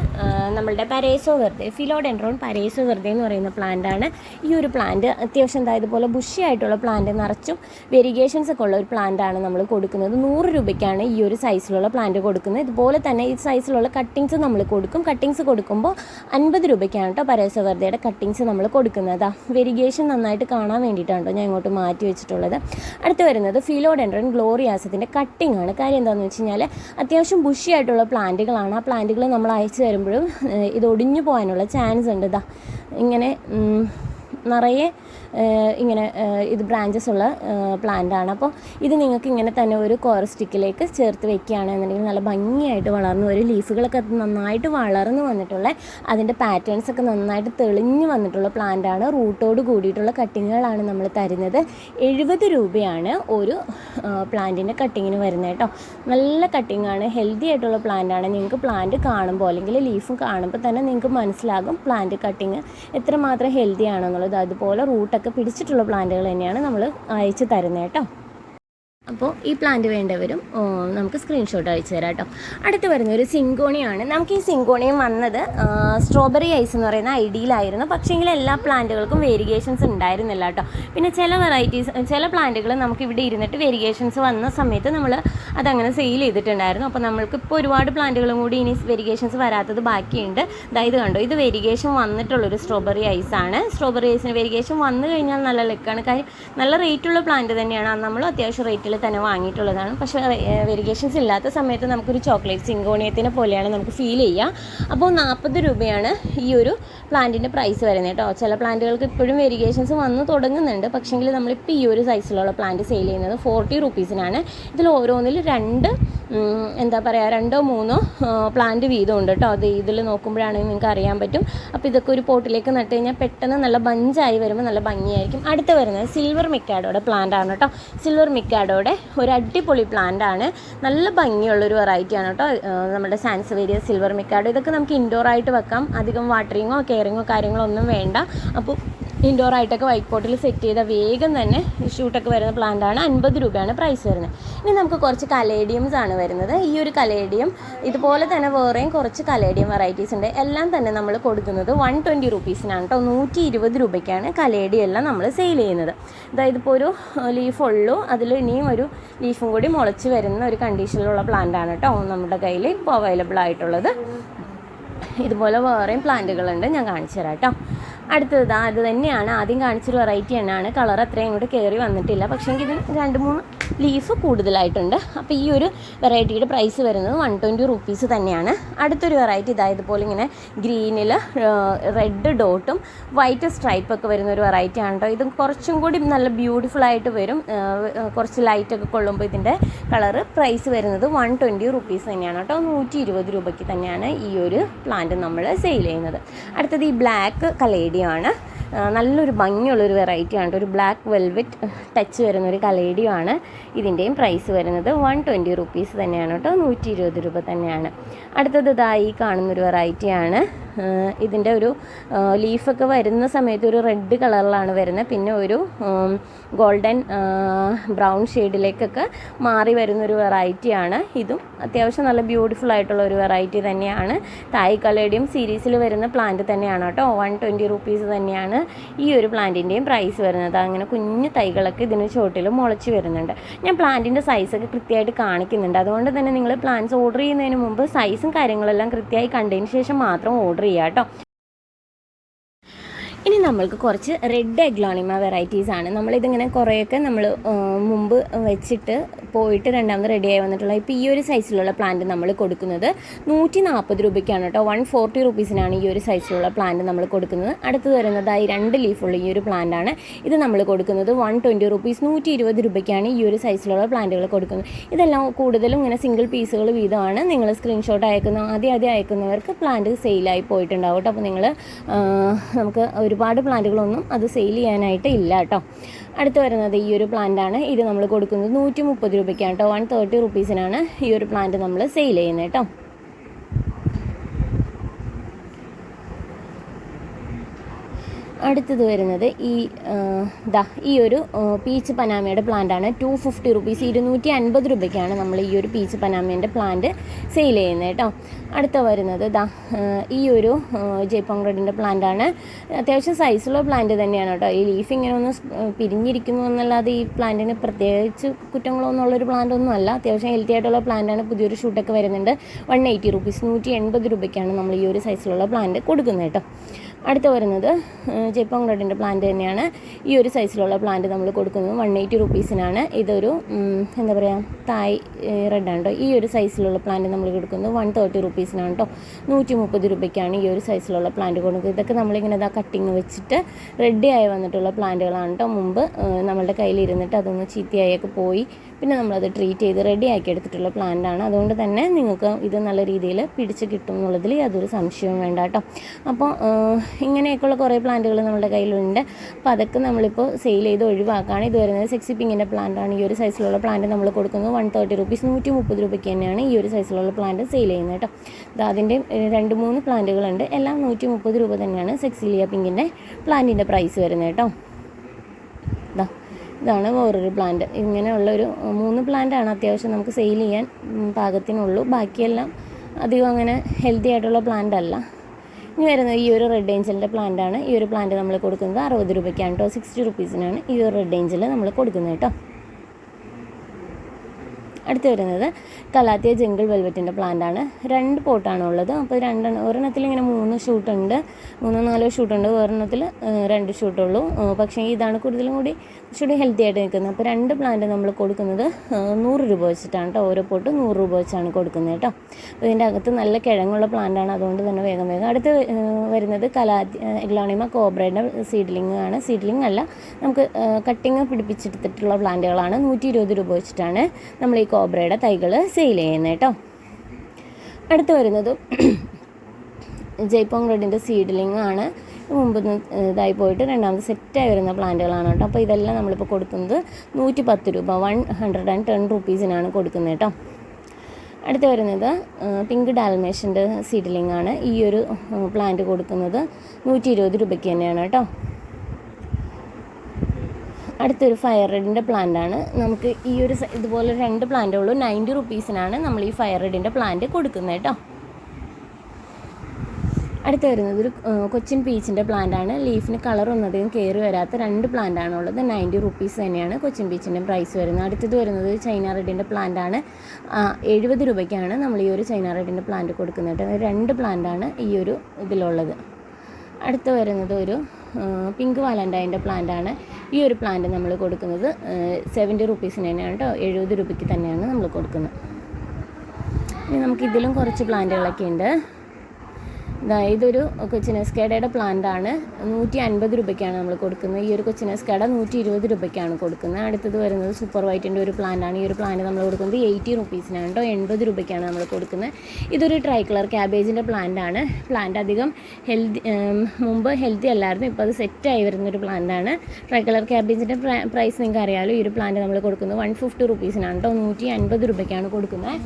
നമ്മളുടെ പരേസോ വെറുതെ ഫിലോഡെൻഡ്രോൺ പരേസോ വെറുതെ എന്ന് പറയുന്ന പ്ലാന്റാണ് ഈ ഒരു പ്ലാന്റ് അത്യാവശ്യം എന്താ ഇതുപോലെ ബുഷി ആയിട്ടുള്ള പ്ലാന്റ് നിറച്ചും വെരിഗേഷൻസ് ഒക്കെ ഉള്ള ഒരു പ്ലാന്റാണ് നമ്മൾ കൊടുക്കുന്നത്. നൂറ് രൂപയ്ക്കാണ് ഈ ഒരു സൈസിലുള്ള പ്ലാന്റ് കൊടുക്കുന്നത്. ഇതുപോലെ തന്നെ ഈ സൈസിലുള്ള കട്ടിങ്സ് നമ്മൾ കൊടുക്കും. കട്ടിങ്സ് കൊടുക്കുമ്പോൾ അൻപത് രൂപയ്ക്കാണ് കേട്ടോ പരേസോ വെറുതെയുടെ കട്ടിങ്സ് നമ്മൾ കൊടുക്കുന്നത്. വെരിഗേഷൻ നന്നായിട്ട് കാണാൻ വേണ്ടിയിട്ടാണ് ഞാൻ ഇങ്ങോട്ട് മാറ്റി വെച്ചിട്ടുള്ളത്. അടുത്ത് വരുന്നത് ഫിലോഡെൻഡ്രോൺ ഗ്ലോറിയാസത്തിന്റെ കട്ടിംഗ് ആണ്. കാര്യം എന്താണെന്ന് വെച്ച് കഴിഞ്ഞാൽ അത്യാവശ്യം ബുഷി ആയിട്ടുള്ള പ്ലാന്റുകളാണ് ആ പ്ലാന്റുകൾ നമ്മൾ അയച്ചു തരുമ്പോഴും ഇത് ഒടിഞ്ഞു പോകാനുള്ള ചാൻസ് ഉണ്ട് ഇതാ ഇങ്ങനെ നിറയെ ഇങ്ങനെ ഇത് ബ്രാഞ്ചസ് ഉള്ള പ്ലാന്റ് ആണ്. അപ്പോൾ ഇത് നിങ്ങൾക്ക് ഇങ്ങനെ തന്നെ ഒരു കോർ സ്റ്റിക്കിലേക്ക് ചേർത്ത് വെക്കുകയാണെന്നുണ്ടെങ്കിൽ നല്ല ഭംഗിയായിട്ട് വളർന്നു ഒരു ലീഫുകളൊക്കെ നന്നായിട്ട് വളർന്നു വന്നിട്ടുള്ള അതിന്റെ പാറ്റേൺസ് ഒക്കെ നന്നായിട്ട് തെളിഞ്ഞു വന്നിട്ടുള്ള പ്ലാന്റ് ആണ്. റൂട്ടോട് കൂടിയിട്ടുള്ള കട്ടിങ്ങുകളാണ് നമ്മൾ തരുന്നത്. എഴുപത് രൂപയാണ് ഒരു പ്ലാന്റിന്റെ കട്ടിങ്ങിന് വരുന്നത് കേട്ടോ. നല്ല കട്ടിങ്ങാണ് ഹെൽത്തി ആയിട്ടുള്ള പ്ലാന്റ് ആണ്. നിങ്ങൾക്ക് പ്ലാന്റ് കാണുമ്പോൾ അല്ലെങ്കിൽ ലീഫും കാണുമ്പോൾ തന്നെ നിങ്ങൾക്ക് മനസ്സിലാകും പ്ലാന്റ് കട്ടിങ് എത്രമാത്രം ഹെൽത്തി ആണെന്നുള്ളത്. അതുപോലെ റൂട്ടൊക്കെ പിടിച്ചിട്ടുള്ള പ്ലാന്റുകൾ തന്നെയാണ് നമ്മൾ അയച്ച് തരുന്നത് കേട്ടോ. അപ്പോൾ ഈ പ്ലാന്റ് വേണ്ടവരും നമുക്ക് സ്ക്രീൻഷോട്ട് അയച്ചു തരാം കേട്ടോ. അടുത്ത് വരുന്ന ഒരു സിങ്കോണിയാണ്. നമുക്ക് ഈ സിങ്കോണിയം വന്നത് സ്ട്രോബെറി ഐസ് എന്ന് പറയുന്ന ഐഡിയിലായിരുന്നു. പക്ഷേങ്കിൽ എല്ലാ പ്ലാന്റുകൾക്കും വേരിയേഷൻസ് ഉണ്ടായിരുന്നില്ല കേട്ടോ. പിന്നെ ചില വെറൈറ്റീസ് ചില പ്ലാന്റുകൾ നമുക്ക് ഇവിടെ ഇരുന്നിട്ട് വേരിയേഷൻസ് വന്ന സമയത്ത് നമ്മൾ അതങ്ങനെ സെയിൽ ചെയ്തിട്ടുണ്ടായിരുന്നു. അപ്പോൾ നമ്മൾക്ക് ഇപ്പോൾ ഒരുപാട് പ്ലാന്റുകളും കൂടി ഇനി വേരിയേഷൻസ് വരാത്തത് ബാക്കിയുണ്ട്. അതായത് കണ്ടോ ഇത് വേരിയേഷൻ വന്നിട്ടുള്ളൊരു സ്ട്രോബെറി ആണ്. സ്ട്രോബെറി ഐസിന് വേരിയേഷൻ വന്നു കഴിഞ്ഞാൽ നല്ല ലക്കാണ് കാര്യം നല്ല റേറ്റുള്ള പ്ലാന്റ് തന്നെയാണ്. നമ്മൾ അത്യാവശ്യം റേറ്റിൽ തന്നെ വാങ്ങിയിട്ടുള്ളതാണ്. പക്ഷേ വെരിഗേഷൻസ് ഇല്ലാത്ത സമയത്ത് നമുക്കൊരു ചോക്ലേറ്റ് സിങ്കോണിയത്തിനെ പോലെയാണ് നമുക്ക് ഫീൽ ചെയ്യുക അപ്പോൾ നാൽപ്പത് രൂപയാണ് ഈ ഒരു പ്ലാന്റിന്റെ പ്രൈസ് വരുന്നത് കേട്ടോ. ചില പ്ലാന്റുകൾക്ക് ഇപ്പോഴും വെരിഗേഷൻസ് വന്ന് തുടങ്ങുന്നുണ്ട്. പക്ഷേങ്കിൽ നമ്മളിപ്പോൾ ഈ ഒരു സൈസിലുള്ള പ്ലാന്റ് സെയിൽ ചെയ്യുന്നത് ഫോർട്ടി റുപ്പീസിനാണ് ഇതിൽ ഓരോന്നിൽ രണ്ട് എന്താ പറയുക രണ്ടോ മൂന്നോ പ്ലാന്റ് വീതം ഉണ്ട് കേട്ടോ അത് ഇതിൽ നോക്കുമ്പോഴാണെങ്കിൽ നിങ്ങൾക്ക് അറിയാൻ പറ്റും. അപ്പോൾ ഇതൊക്കെ ഒരു പോട്ടിലേക്ക് നട്ട് കഴിഞ്ഞാൽ പെട്ടെന്ന് നല്ല ബഞ്ചായി വരുമ്പോൾ നല്ല ഭംഗിയായിരിക്കും. അടുത്ത് വരുന്നത് സിൽവർ മിക്കാഡോയുടെ പ്ലാന്റ് ആണ് കേട്ടോ സിൽവർ മിക്കാഡോയുടെ ഒരു അടിപൊളി പ്ലാന്റ് ആണ്. നല്ല ഭംഗിയുള്ളൊരു വെറൈറ്റി ആണ് കേട്ടോ നമ്മുടെ നമ്മുടെ സാൻസവേരിയ സിൽവർ മിക്കാഡോ ഇതൊക്കെ നമുക്ക് ഇൻഡോർ ആയിട്ട് വെക്കാം. അധികം വാട്ടറിങ്ങോ കെയറിങ്ങോ കാര്യങ്ങളോ ഒന്നും വേണ്ട. അപ്പോൾ ഇൻഡോർ ആയിട്ടൊക്കെ വൈറ്റ് പോട്ടിൽ സെറ്റ് ചെയ്ത വേഗം തന്നെ ഷൂട്ടൊക്കെ വരുന്ന പ്ലാന്റ് ആണ്. അൻപത് രൂപയാണ് പ്രൈസ് വരുന്നത്. ഇനി നമുക്ക് കുറച്ച് കലേഡിയംസ് ആണ് വരുന്നത്. ഈ ഒരു കലേഡിയം ഇതുപോലെ തന്നെ വേറെയും കുറച്ച് കലേഡിയം വെറൈറ്റീസ് ഉണ്ട്. എല്ലാം തന്നെ നമ്മൾ കൊടുക്കുന്നത് വൺ ട്വന്റി റുപ്പീസിനാണ് കേട്ടോ നൂറ്റി ഇരുപത് രൂപയ്ക്കാണ് കലേഡിയം എല്ലാം നമ്മൾ സെയിൽ ചെയ്യുന്നത്. അതായത് ഇപ്പോൾ ഒരു ലീഫ് ഉള്ളൂ. അതിൽ ഇനിയും ഒരു ലീഫും കൂടി മുളച്ച് വരുന്ന ഒരു കണ്ടീഷനിലുള്ള പ്ലാന്റ് ആണ് കേട്ടോ നമ്മുടെ കയ്യിൽ ഇപ്പോൾ അവൈലബിൾ ആയിട്ടുള്ളത്. ഇതുപോലെ വേറെയും പ്ലാന്റുകളുണ്ട് ഞാൻ കാണിച്ചു തരാം കേട്ടോ അടുത്തത് ഇതാ അത് തന്നെയാണ്. ആദ്യം കാണിച്ചൊരു വെറൈറ്റി തന്നെയാണ്. കളർ അത്രയും ഇങ്ങോട്ട് കയറി വന്നിട്ടില്ല. പക്ഷേ ഇതിന് രണ്ട് മൂന്ന് ലീഫ് കൂടുതലായിട്ടുണ്ട്. അപ്പോൾ ഈ ഒരു വെറൈറ്റിയുടെ പ്രൈസ് വരുന്നത് വൺ ട്വന്റി റുപ്പീസ് തന്നെയാണ്. അടുത്തൊരു വെറൈറ്റി ഇതാ ഇതുപോലെ ഇങ്ങനെ ഗ്രീനിൽ റെഡ് ഡോട്ടും വൈറ്റ് സ്ട്രൈപ്പ് ഒക്കെ വരുന്ന ഒരു വെറൈറ്റി ആണ് കേട്ടോ ഇതും കുറച്ചും കൂടി നല്ല ബ്യൂട്ടിഫുൾ ആയിട്ട് വരും. കുറച്ച് ലൈറ്റ് ഒക്കെ കൊള്ളുമ്പോൾ ഇതിന്റെ കളറ് പ്രൈസ് വരുന്നത് വൺ ട്വന്റി റുപ്പീസ് തന്നെയാണ് കേട്ടോ നൂറ്റി ഇരുപത് രൂപയ്ക്ക് തന്നെയാണ് ഈ ഒരു പ്ലാന്റ് നമ്മൾ സെയിൽ ചെയ്യുന്നത്. അടുത്തത് ഈ ബ്ലാക്ക് കലേഡിയം ആണ് നല്ലൊരു ഭംഗിയുള്ളൊരു വെറൈറ്റി ആണ് ഒരു ബ്ലാക്ക് വെൽവെറ്റ് ടച്ച് വരുന്ന ഒരു കലേഡിയം ആണ് ഇതിന്റെയും പ്രൈസ് വരുന്നത്. വൺ ട്വന്റി റുപ്പീസ് തന്നെയാണ് കേട്ടോ നൂറ്റി ഇരുപത് രൂപ തന്നെയാണ്. അടുത്തത് ഇതായി കാണുന്നൊരു വെറൈറ്റിയാണ് ഇതിന്റെ ഒരു ലീഫൊക്കെ വരുന്ന സമയത്ത് ഒരു റെഡ് കളറിലാണ് വരുന്നത്. പിന്നെ ഒരു ഗോൾഡൻ ബ്രൗൺ ഷെയ്ഡിലേക്കൊക്കെ മാറി വരുന്നൊരു വെറൈറ്റിയാണ് ഇതും. അത്യാവശ്യം നല്ല ബ്യൂട്ടിഫുൾ ആയിട്ടുള്ള ഒരു വെറൈറ്റി തന്നെയാണ്. തായ് കലേഡിയം സീരീസിൽ വരുന്ന പ്ലാന്റ് തന്നെയാണ് കേട്ടോ. വൺ ട്വന്റി റുപ്പീസ് തന്നെയാണ് ഈ ഒരു പ്ലാന്റിന്റെയും പ്രൈസ് വരുന്നത്. അങ്ങനെ കുഞ്ഞു തൈകളൊക്കെ ഇതിന് ചോട്ടിൽ മുളച്ച് വരുന്നുണ്ട്. ഞാൻ പ്ലാന്റിന്റെ സൈസൊക്കെ കൃത്യമായിട്ട് കാണിക്കുന്നുണ്ട്. അതുകൊണ്ട് തന്നെ നിങ്ങൾ പ്ലാന്റ്സ് ഓർഡർ ചെയ്യുന്നതിന് മുമ്പ് സൈസും കാര്യങ്ങളെല്ലാം കൃത്യമായി കണ്ടതിന് ശേഷം മാത്രം ഓർഡർ ചെയ്യുക കേട്ടോ ഇനി നമ്മൾക്ക് കുറച്ച് റെഡ് എഗ്ലോണിമ വെറൈറ്റീസ് ആണ്. നമ്മളിതിങ്ങനെ കുറേയൊക്കെ നമ്മൾ മുമ്പ് വെച്ചിട്ട് പോയിട്ട് രണ്ടാമത് റെഡിയായി വന്നിട്ടുള്ള ഇപ്പോൾ ഈ ഒരു സൈസിലുള്ള പ്ലാന്റ് നമ്മൾ കൊടുക്കുന്നത് നൂറ്റി നാൽപ്പത് രൂപയ്ക്കാണ് കേട്ടോ. വൺ ഫോർട്ടി റുപ്പീസിനാണ് ഈ ഒരു സൈസിലുള്ള പ്ലാന്റ് നമ്മൾ കൊടുക്കുന്നത്. അടുത്ത് വരുന്നതായി രണ്ട് ലീഫുള്ള ഈ ഒരു പ്ലാന്റ് ആണ് ഇത് നമ്മൾ കൊടുക്കുന്നത്. വൺ ട്വന്റി റുപ്പീസ് നൂറ്റി ഇരുപത് രൂപയ്ക്കാണ് ഈ ഒരു സൈസിലുള്ള പ്ലാന്റുകൾ കൊടുക്കുന്നത്. ഇതെല്ലാം കൂടുതലും ഇങ്ങനെ സിംഗിൾ പീസുകൾ വീതമാണ്. നിങ്ങൾ സ്ക്രീൻഷോട്ട് അയക്കുന്ന ആദ്യം ആദ്യം അയക്കുന്നവർക്ക് പ്ലാന്റ് സെയിലായി പോയിട്ടുണ്ടാവും കേട്ടോ. അപ്പോൾ നിങ്ങൾ നമുക്ക് ഒരുപാട് പ്ലാന്റുകളൊന്നും അത് സെയിൽ ചെയ്യാനായിട്ട് ഇല്ല കേട്ടോ. അടുത്ത് വരുന്നത് ഈ ഒരു പ്ലാന്റാണ് ഇത് നമ്മൾ കൊടുക്കുന്നത് നൂറ്റി മുപ്പത് രൂപയ്ക്കാണ് കേട്ടോ. വൺ തേർട്ടി റുപ്പീസിനാണ് ഈ ഒരു പ്ലാന്റ് നമ്മൾ സെയിൽ ചെയ്യുന്നത് കേട്ടോ. അടുത്തത് വരുന്നത് ഈ ദാ ഈ ഒരു പീച്ച് പനാമയുടെ പ്ലാന്റാണ് ടു ഫിഫ്റ്റി റുപ്പീസ് ഇരുന്നൂറ്റി അൻപത് രൂപയ്ക്കാണ് നമ്മൾ ഈ ഒരു പീച്ച് പനാമേന്റെ പ്ലാന്റ് സെയിൽ ചെയ്യുന്നത് കേട്ടോ. അടുത്ത വരുന്നത് ദാ ഈ ഒരു ജയ്പോങ്കഡിന്റെ പ്ലാന്റാണ് അത്യാവശ്യം സൈസുള്ള പ്ലാന്റ് തന്നെയാണ് കേട്ടോ. ഈ ലീഫ് ഇങ്ങനെ ഒന്ന് പിരിഞ്ഞിരിക്കുന്നു എന്നല്ലാതെ ഈ പ്ലാന്റിന് പ്രത്യേകിച്ച് കുറ്റങ്ങളൊന്നും ഉള്ളൊരു പ്ലാന്റ് ഒന്നും അല്ല. അത്യാവശ്യം ഹെൽത്തി ആയിട്ടുള്ള പ്ലാന്റാണ് പുതിയൊരു ഷൂട്ടൊക്കെ വരുന്നുണ്ട്. വൺ എയ്റ്റി റുപ്പീസ് നൂറ്റി എൺപത് രൂപയ്ക്കാണ് നമ്മൾ ഈ ഒരു സൈസിലുള്ള പ്ലാന്റ് കൊടുക്കുന്നത് കേട്ടോ. അടുത്ത വരുന്നത് റെഡിന്റെ പ്ലാന്റ് തന്നെയാണ്. ഈ ഒരു സൈസിലുള്ള പ്ലാന്റ് നമ്മൾ കൊടുക്കുന്നത് വൺ എയ്റ്റി റുപ്പീസിനാണ് ഇതൊരു എന്താ പറയുക തായ് റെഡാണ് കേട്ടോ ഈ ഒരു സൈസിലുള്ള പ്ലാന്റ് നമ്മൾ കൊടുക്കുന്നത് വൺ തേർട്ടി റുപ്പീസിനാണ് കേട്ടോ നൂറ്റി മുപ്പത് രൂപയ്ക്കാണ് ഈ ഒരു സൈസിലുള്ള പ്ലാന്റ് കൊടുക്കുന്നത്. ഇതൊക്കെ നമ്മളിങ്ങനെ ഇതാ കട്ടിങ് വെച്ചിട്ട് റെഡി ആയി വന്നിട്ടുള്ള പ്ലാന്റുകളാണ് കേട്ടോ മുമ്പ് നമ്മളുടെ കയ്യിലിരുന്നിട്ട് അതൊന്ന് ചീത്തയായൊക്കെ പോയി പിന്നെ നമ്മളത് ട്രീറ്റ് ചെയ്ത് റെഡി ആക്കി എടുത്തിട്ടുള്ള പ്ലാന്റാണ് അതുകൊണ്ട് തന്നെ നിങ്ങൾക്ക് ഇത് നല്ല രീതിയിൽ പിടിച്ച് കിട്ടും എന്നുള്ളതിൽ യാതൊരു സംശയവും വേണ്ട കേട്ടോ. അപ്പോൾ ഇങ്ങനെയൊക്കെയുള്ള കുറേ പ്ലാന്റുകൾ നമ്മുടെ കയ്യിലുണ്ട്. അപ്പോൾ അതൊക്കെ നമ്മളിപ്പോൾ സെയിൽ ചെയ്ത് ഒഴിവാക്കുകയാണ്. ഇത് വരുന്നത് സെക്സി പിങ്ങിന്റെ പ്ലാന്റാണ് ഈ ഒരു സൈസിലുള്ള പ്ലാന്റ് നമ്മൾ കൊടുക്കുന്നത് വൺ തേർട്ടി റുപ്പീസ് നൂറ്റി മുപ്പത് രൂപയ്ക്ക് തന്നെയാണ് ഈ ഒരു സൈസിലുള്ള പ്ലാന്റ് സെയിൽ ചെയ്യുന്നത് കേട്ടോ. ഇത് അതിന്റെ രണ്ട് മൂന്ന് പ്ലാന്റുകളുണ്ട് എല്ലാം നൂറ്റി മുപ്പത് രൂപ തന്നെയാണ് സെക്സിലിയ പിങ്കിന്റെ പ്ലാന്റിന്റെ പ്രൈസ് വരുന്നത് കേട്ടോ. ഇതാണ് വേറൊരു പ്ലാന്റ് ഇങ്ങനെയുള്ള ഒരു മൂന്ന് പ്ലാന്റാണ് അത്യാവശ്യം നമുക്ക് സെയിൽ ചെയ്യാൻ പാകത്തിനുള്ളൂ. ബാക്കിയെല്ലാം അധികം അങ്ങനെ ഹെൽത്തി ആയിട്ടുള്ള പ്ലാന്റ് അല്ല. ഇനി വരുന്നത് ഈ ഒരു റെഡ് ഏഞ്ചലിന്റെ പ്ലാന്റ് ആണ്. ഈ ഒരു പ്ലാന്റ് നമ്മൾ കൊടുക്കുന്നത് അറുപത് രൂപയ്ക്കാണ് കേട്ടോ സിക്സ്റ്റി റുപ്പീസിനാണ് ഈ ഒരു റെഡ് ഏഞ്ചൽ നമ്മൾ കൊടുക്കുന്നത് കേട്ടോ അടുത്ത് വരുന്നത് കലാത്തിയ ജംഗിൾ വെൽവെറ്റിന്റെ പ്ലാന്റാണ്. രണ്ട് പോട്ടാണ് ഉള്ളത്. അപ്പോൾ രണ്ടെണ്ണം ഒരെണ്ണത്തിൽ ഇങ്ങനെ മൂന്ന് ഷൂട്ടുണ്ട്. മൂന്നോ നാലോ ഷൂട്ടുണ്ട്. ഒരെണ്ണത്തിൽ രണ്ട് ഷൂട്ടുള്ളൂ പക്ഷേ ഇതാണ് കൂടുതലും കൂടി കുറച്ചുകൂടി ഹെൽത്തി ആയിട്ട് നിൽക്കുന്നത്. അപ്പോൾ രണ്ട് പ്ലാന്റ് നമ്മൾ കൊടുക്കുന്നത് നൂറ് രൂപ വെച്ചിട്ടാണ് കേട്ടോ. ഓരോ പോട്ട് നൂറ് രൂപ വെച്ചാണ് കൊടുക്കുന്നത് കേട്ടോ. അപ്പോൾ ഇതിന്റെ അകത്ത് നല്ല കിഴങ്ങുള്ള പ്ലാന്റാണ്. അതുകൊണ്ട് തന്നെ വേഗം വേഗം അടുത്ത് വരുന്നത് കലാത്തി എഗ്ലോണിമ കോബ്രയുടെ സീഡ്ലിംഗ് ആണ്. സീഡ്ലിംഗ് അല്ല നമുക്ക് കട്ടിങ് പിടിപ്പിച്ചെടുത്തിട്ടുള്ള പ്ലാന്റുകളാണ്. നൂറ്റി ഇരുപത് രൂപ വെച്ചിട്ടാണ് നമ്മൾ ഈ കോബ്രയുടെ തൈകൾ സെയിൽ ചെയ്യുന്നത് കേട്ടോ അടുത്ത് വരുന്നത് ജയ്പോങ് റെഡിന്റെ സീഡ്ലിംഗ് ആണ്. മുമ്പ് ഇതായി പോയിട്ട് രണ്ടാമത് സെറ്റായി വരുന്ന പ്ലാന്റുകളാണ് കേട്ടോ അപ്പോൾ ഇതെല്ലാം നമ്മളിപ്പോൾ കൊടുക്കുന്നത് നൂറ്റി പത്ത് രൂപ വൺ ഹൺഡ്രഡ് ആൻഡ് ടെൻ റുപ്പീസിനാണ് കൊടുക്കുന്നത് കേട്ടോ അടുത്ത് വരുന്നത് പിങ്ക് ഡാൽമേഷന്റെ സീഡ്ലിംഗ് ആണ്. ഈ ഒരു പ്ലാന്റ് കൊടുക്കുന്നത് നൂറ്റി ഇരുപത് രൂപയ്ക്ക് തന്നെയാണ് കേട്ടോ അടുത്തൊരു ഫയർ റെഡിന്റെ പ്ലാന്റ് ആണ്. നമുക്ക് ഈ ഒരു ഇതുപോലെ രണ്ട് പ്ലാന്റുള്ളൂ നയന്റി റുപ്പീസിനാണ് നമ്മൾ ഈ ഫയർ റെഡിന്റെ പ്ലാന്റ് കൊടുക്കുന്നത് കേട്ടോ. അടുത്ത് വരുന്നത് ഒരു കൊച്ചിൻ പീച്ചിന്റെ പ്ലാന്റ് ആണ്. ലീഫിന് കളർ ഒന്നധികം കയറി വരാത്ത രണ്ട് പ്ലാന്റ് ആണ് ഉള്ളത് നയന്റി റുപ്പീസ് തന്നെയാണ് കൊച്ചിൻ പീച്ചിന്റെ പ്രൈസ് വരുന്നത്. അടുത്തത് വരുന്നത് ചൈന റെഡിന്റെ പ്ലാന്റ് ആണ്. എഴുപത് രൂപയ്ക്കാണ് നമ്മൾ ഈ ഒരു ചൈന റെഡിന്റെ പ്ലാന്റ് കൊടുക്കുന്നത്. രണ്ട് പ്ലാന്റ് ആണ് ഈ ഒരു ഇതിലുള്ളത്. അടുത്ത് വരുന്നത് ഒരു പിങ്ക് വാലന്റൈന്റെ പ്ലാന്റ് ആണ് ഈ ഒരു പ്ലാന്റ് നമ്മൾ കൊടുക്കുന്നത് സെവന്റി റുപ്പീസിന് തന്നെയാണ് കേട്ടോ എഴുപത് രൂപയ്ക്ക് തന്നെയാണ് നമ്മൾ കൊടുക്കുന്നത്. ഇനി നമുക്ക് ഇതിലും കുറച്ച് പ്ലാന്റുകളൊക്കെ ഉണ്ട്. ഇതൊരു കൊച്ചിനസ്കേടയുടെ പ്ലാന്റ് ആണ്. നൂറ്റി അൻപത് രൂപയ്ക്കാണ് നമ്മൾ കൊടുക്കുന്നത്. ഈ ഒരു കൊച്ചിനസ്കേട നൂറ്റി ഇരുപത് രൂപയ്ക്കാണ് കൊടുക്കുന്നത്. അടുത്തത് വരുന്നത് സൂപ്പർ വൈറ്റിന്റെ ഒരു പ്ലാന്റ് ആണ്. ഈ ഒരു പ്ലാന്റ് നമ്മൾ കൊടുക്കുന്നത് എയ്റ്റി റുപ്പീസിനാണ് കേട്ടോ എൺപത് രൂപയ്ക്കാണ് നമ്മൾ കൊടുക്കുന്നത്. ഇതൊരു ട്രൈ കളർ ക്യാബേജിന്റെ പ്ലാന്റ് ആണ്. പ്ലാന്റ് അധികം ഹെൽത്തി മുമ്പ് ഹെൽത്തി അല്ലായിരുന്നു. ഇപ്പോൾ അത് സെറ്റായി വരുന്നൊരു പ്ലാന്റ് ആണ്. ട്രൈ കളർ ക്യാബേജിന്റെ പ്രൈസ് നിങ്ങൾക്ക് അറിയാമല്ലോ ഈ ഒരു പ്ലാന്റ് നമ്മൾ കൊടുക്കുന്നത് വൺ ഫിഫ്റ്റി റുപ്പീസിനാണ് കേട്ടോ നൂറ്റി അൻപത് രൂപയ്ക്കാണ് കൊടുക്കുന്നത്.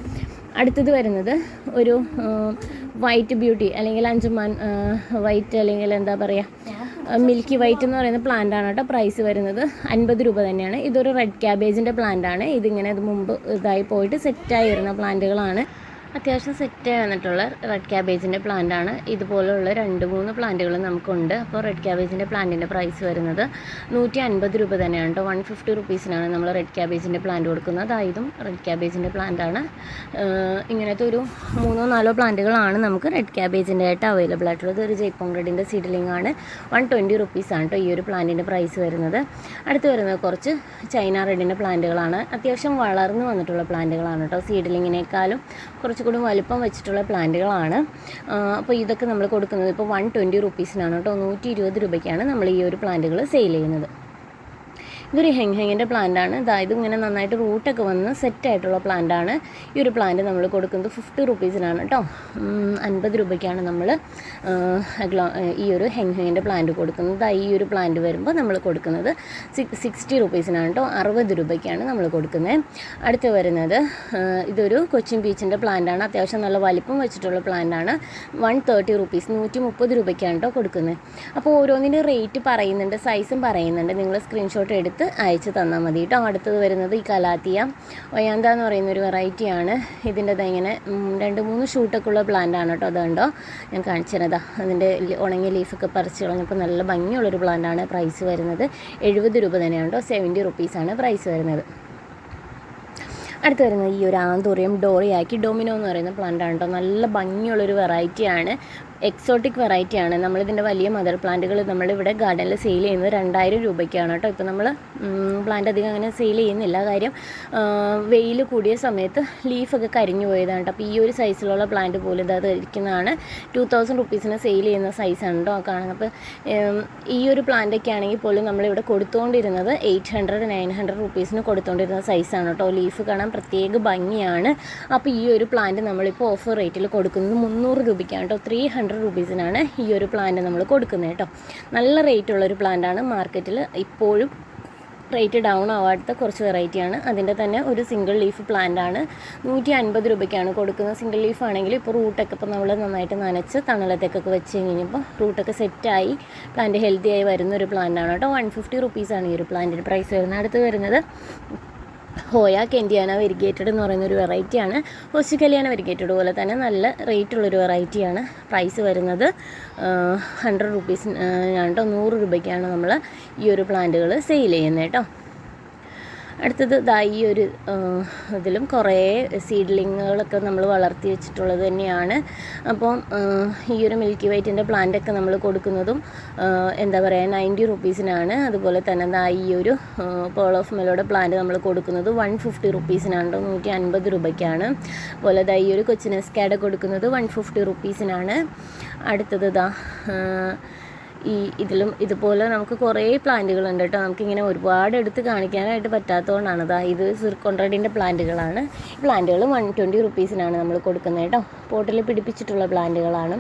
അടുത്തത് വരുന്നത് ഒരു വൈറ്റ് ബ്യൂട്ടി അല്ലെങ്കിൽ അഞ്ചുമാൻ വൈറ്റ് അല്ലെങ്കിൽ എന്താ പറയുക മിൽക്കി വൈറ്റ് എന്ന് പറയുന്ന പ്ലാന്റ് ആണ് കേട്ടോ പ്രൈസ് വരുന്നത്. അൻപത് രൂപ തന്നെയാണ്. ഇതൊരു റെഡ് ക്യാബേജിന്റെ പ്ലാന്റ് ആണ്. ഇതിങ്ങനെ ഇത് മുമ്പ് ഇതായി പോയിട്ട് സെറ്റായി വരുന്ന പ്ലാന്റുകളാണ് അത്യാവശ്യം സെറ്റ് വന്നിട്ടുള്ള റെഡ് ക്യാബേജിന്റെ പ്ലാന്റാണ് ആണ്. ഇതുപോലുള്ള രണ്ട് മൂന്ന് പ്ലാന്റുകൾ നമുക്കുണ്ട്. അപ്പോൾ റെഡ് ക്യാബേജിന്റെ പ്ലാന്റിന്റെ പ്രൈസ് വരുന്നത് നൂറ്റി അൻപത് രൂപ തന്നെയാണ് കേട്ടോ വൺ ഫിഫ്റ്റി റുപ്പീസിനാണ് നമ്മൾ റെഡ് ക്യാബേജിന്റെ പ്ലാന്റ് കൊടുക്കുന്നത്. അതായതും റെഡ് ക്യാബേജിന്റെ പ്ലാന്റാണ് ഇങ്ങനത്തെ ഒരു മൂന്നോ നാലോ പ്ലാന്റുകളാണ് നമുക്ക് റെഡ് ക്യാബേജിന്റെ ആയിട്ട് അവൈലബിൾ ആയിട്ടുള്ളത്. ഒരു ജയ്പോങ് റെഡിന്റെ സീഡ്ലിംഗ് ആണ് വൺ ട്വന്റി റുപ്പീസാണ് കേട്ടോ ഈ ഒരു പ്ലാന്റിന്റെ പ്രൈസ് വരുന്നത്. അടുത്ത് വരുന്നത് കുറച്ച് ചൈന റെഡിന്റെ പ്ലാന്റുകളാണ് അത്യാവശ്യം വളർന്നു വന്നിട്ടുള്ള പ്ലാന്റുകളാണ് കേട്ടോ സീഡ്ലിങ്ങിനേക്കാളും കുറച്ചുകൂടി വലുപ്പം വെച്ചിട്ടുള്ള പ്ലാന്റുകളാണ്. അപ്പോൾ ഇതൊക്കെ നമ്മൾ കൊടുക്കുന്നത് ഇപ്പോൾ വൺ ട്വന്റി റുപ്പീസിനാണ് കേട്ടോ. നൂറ്റി ഇരുപത് രൂപയ്ക്കാണ് നമ്മൾ ഈ ഒരു പ്ലാന്റുകൾ സെയിൽ ചെയ്യുന്നത്. ഇതൊരു ഹെങ് ഹെങ്ങിന്റെ പ്ലാന്റ് ആണ് അതായത് ഇങ്ങനെ നന്നായിട്ട് റൂട്ടൊക്കെ വന്ന് സെറ്റ് ആയിട്ടുള്ള പ്ലാന്റ് ആണ് ഈ ഒരു പ്ലാന്റ് നമ്മൾ കൊടുക്കുന്നത് ഫിഫ്റ്റി റുപ്പീസിനാണ് കേട്ടോ അൻപത് രൂപയ്ക്കാണ് നമ്മൾ ഈ ഒരു ഹെങ് ഹെങ്ങിന്റെ പ്ലാന്റ് കൊടുക്കുന്നത്. ഈ ഒരു പ്ലാന്റ് വരുമ്പോൾ നമ്മൾ കൊടുക്കുന്നത് സിക്സ്റ്റി റുപ്പീസിനാണ് കേട്ടോ അറുപത് രൂപയ്ക്കാണ് നമ്മൾ കൊടുക്കുന്നത്. അടുത്ത് വരുന്നത് ഇതൊരു കൊച്ചിൻ ബീച്ചിന്റെ പ്ലാന്റാണ്. അത്യാവശ്യം നല്ല വലിപ്പം വെച്ചിട്ടുള്ള പ്ലാന്റാണ്. വൺ തേർട്ടി റുപ്പീസ് നൂറ്റി മുപ്പത് രൂപയ്ക്കാണ് കേട്ടോ കൊടുക്കുന്നത്. അപ്പോൾ ഓരോന്നിന്റെ റേറ്റ് പറയുന്നുണ്ട് സൈസും പറയുന്നുണ്ട്. നിങ്ങൾ സ്ക്രീൻഷോട്ട് എടുത്ത് അയച്ച് തന്നാൽ മതി കേട്ടോ. അടുത്തത് വരുന്നത് ഈ കലാത്തിയ. ഒയാന്ത എന്ന് പറയുന്ന ഒരു വെറൈറ്റിയാണ് ഇതിന്റെ ഇങ്ങനെ രണ്ട് മൂന്ന് ഷൂട്ടൊക്കെ ഉള്ള പ്ലാന്റ് ആണ് കേട്ടോ. അതുണ്ടോ? ഞാൻ കാണിച്ചതാ അതിന്റെ ഉണങ്ങിയ ലീഫൊക്കെ പറിച്ച് കളഞ്ഞപ്പോൾ നല്ല ഭംഗിയുള്ളൊരു പ്ലാന്റ് ആണ് പ്രൈസ് വരുന്നത്. എഴുപത് രൂപ തന്നെയാണ് കേട്ടോ. സെവന്റി റുപ്പീസാണ് പ്രൈസ് വരുന്നത്. അടുത്ത് വരുന്നത് ഈ ഒരു ആന്തൂറിയം ഡോറിയാക്കി. ഡൊമിനോ എന്ന് പറയുന്ന പ്ലാന്റ് ആണ് കേട്ടോ. നല്ല ഭംഗിയുള്ളൊരു വെറൈറ്റിയാണ് എക്സോട്ടിക് വെറൈറ്റി ആണ് നമ്മളിതിന്റെ വലിയ മദർ പ്ലാന്റുകൾ നമ്മളിവിടെ ഗാർഡനിൽ സെയിൽ ചെയ്യുന്നത് രണ്ടായിരം രൂപയ്ക്കാണ് കേട്ടോ. ഇപ്പോൾ നമ്മൾ പ്ലാന്റ് അധികം അങ്ങനെ സെയിൽ ചെയ്യുന്നില്ല. കാര്യം വെയിൽ കൂടിയ സമയത്ത് ലീഫൊക്കെ കരിഞ്ഞു പോയതാണ് കേട്ടോ. അപ്പോൾ ഈ ഒരു സൈസിലുള്ള പ്ലാന്റ് പോലും ഇതാ ഇരിക്കുന്നതാണ് ടു തൗസൻഡ് റുപ്പീസിന് സെയിൽ ചെയ്യുന്ന സൈസാണ് കേട്ടോ കാണുന്നത്. അപ്പോൾ ഈ ഒരു പ്ലാന്റൊക്കെ ആണെങ്കിൽ പോലും നമ്മളിവിടെ കൊടുത്തുകൊണ്ടിരുന്നത് എയ്റ്റ് ഹൺഡ്രഡ് നയൻ ഹൺഡ്രഡ് റുപ്പീസിന് കൊടുത്തുകൊണ്ടിരുന്ന സൈസാണ് കേട്ടോ. ലീഫ് കാണാൻ പ്രത്യേക ഭംഗിയാണ്. അപ്പോൾ ഈ ഒരു പ്ലാന്റ് നമ്മളിപ്പോൾ ഓഫർ റേറ്റിൽ കൊടുക്കുന്നത് മുന്നൂറ് രൂപയ്ക്കാണ് കേട്ടോ. ത്രീ റുപ്പീസിനാണ് ഈ ഒരു പ്ലാന്റ് നമ്മൾ കൊടുക്കുന്നത് കേട്ടോ. നല്ല റേറ്റ് ഉള്ളൊരു പ്ലാന്റാണ് മാർക്കറ്റിൽ ഇപ്പോഴും റേറ്റ് ഡൗൺ ആവാത്ത കുറച്ച് വെറൈറ്റിയാണ് അതിന്റെ തന്നെ ഒരു സിംഗിൾ ലീഫ് പ്ലാന്റ് ആണ്. നൂറ്റി അൻപത് രൂപയ്ക്കാണ് കൊടുക്കുന്നത് സിംഗിൾ ലീഫ് ആണെങ്കിൽ ഇപ്പോൾ റൂട്ടൊക്കെ ഇപ്പോൾ നമ്മൾ നന്നായിട്ട് നനച്ച് തണലത്തേക്കൊക്കെ വെച്ച് കഴിഞ്ഞപ്പോൾ റൂട്ടൊക്കെ സെറ്റായി പ്ലാന്റ് ഹെൽത്തി ആയി വരുന്ന ഒരു പ്ലാന്റ് ആണ് കേട്ടോ. വൺ ഫിഫ്റ്റി റുപ്പീസാണ് ഈ ഒരു പ്ലാന്റിന്റെ പ്രൈസ് വരുന്നത്. അടുത്ത് വരുന്നത് ഹോയ കെൻഡിയാന വെരിഗേറ്റഡ് എന്ന് പറയുന്ന ഒരു വെറൈറ്റിയാണ് കല്യാണ വെരിഗേറ്റഡ് പോലെ തന്നെ നല്ല റേറ്റ് ഉള്ളൊരു വെറൈറ്റിയാണ് പ്രൈസ് വരുന്നത്. ഹൺഡ്രഡ് റുപ്പീസ് കേട്ടോ നൂറ് രൂപയ്ക്കാണ് നമ്മൾ ഈ ഒരു പ്ലാന്റുകൾ സെയിൽ ചെയ്യുന്നത് കേട്ടോ അടുത്തത് ദാ ഈ ഒരു ഇതിലും കുറേ സീഡ്ലിങ്ങുകളൊക്കെ നമ്മൾ വളർത്തി വെച്ചിട്ടുള്ളത് തന്നെയാണ്. അപ്പം ഈ ഒരു മിൽക്കി വൈറ്റിന്റെ പ്ലാന്റൊക്കെ നമ്മൾ കൊടുക്കുന്നതും എന്താ പറയുക നയന്റി റുപ്പീസിനാണ്. അതുപോലെ തന്നെ ദാ ഈ ഒരു പേൾ ഓഫ് മെലോയുടെ പ്ലാന്റ് നമ്മൾ കൊടുക്കുന്നത് വൺ ഫിഫ്റ്റി റുപ്പീസിനാണ്. നൂറ്റി അൻപത് രൂപയ്ക്കാണ്. അതുപോലെ ദാ ഈ ഒരു കൊച്ചിനെസ്കാഡ് കൊടുക്കുന്നത് വൺ ഫിഫ്റ്റി റുപ്പീസിനാണ്. അടുത്തത് ദാ ഈ ഇതിലും ഇതുപോലെ നമുക്ക് കുറേ പ്ലാന്റുകളുണ്ട് കേട്ടോ. നമുക്കിങ്ങനെ ഒരുപാട് എടുത്ത് കാണിക്കാനായിട്ട് പറ്റാത്തതുകൊണ്ടാണ്. ഇതാ ഇത് സിർക്കൊൺട്രഡിന്റെ പ്ലാന്റുകളാണ്. പ്ലാന്റുകൾ വൺ ട്വന്റി റുപ്പീസിനാണ് നമ്മൾ കൊടുക്കുന്നത് കേട്ടോ. പോട്ടിൽ പിടിപ്പിച്ചിട്ടുള്ള പ്ലാന്റുകളാണ്.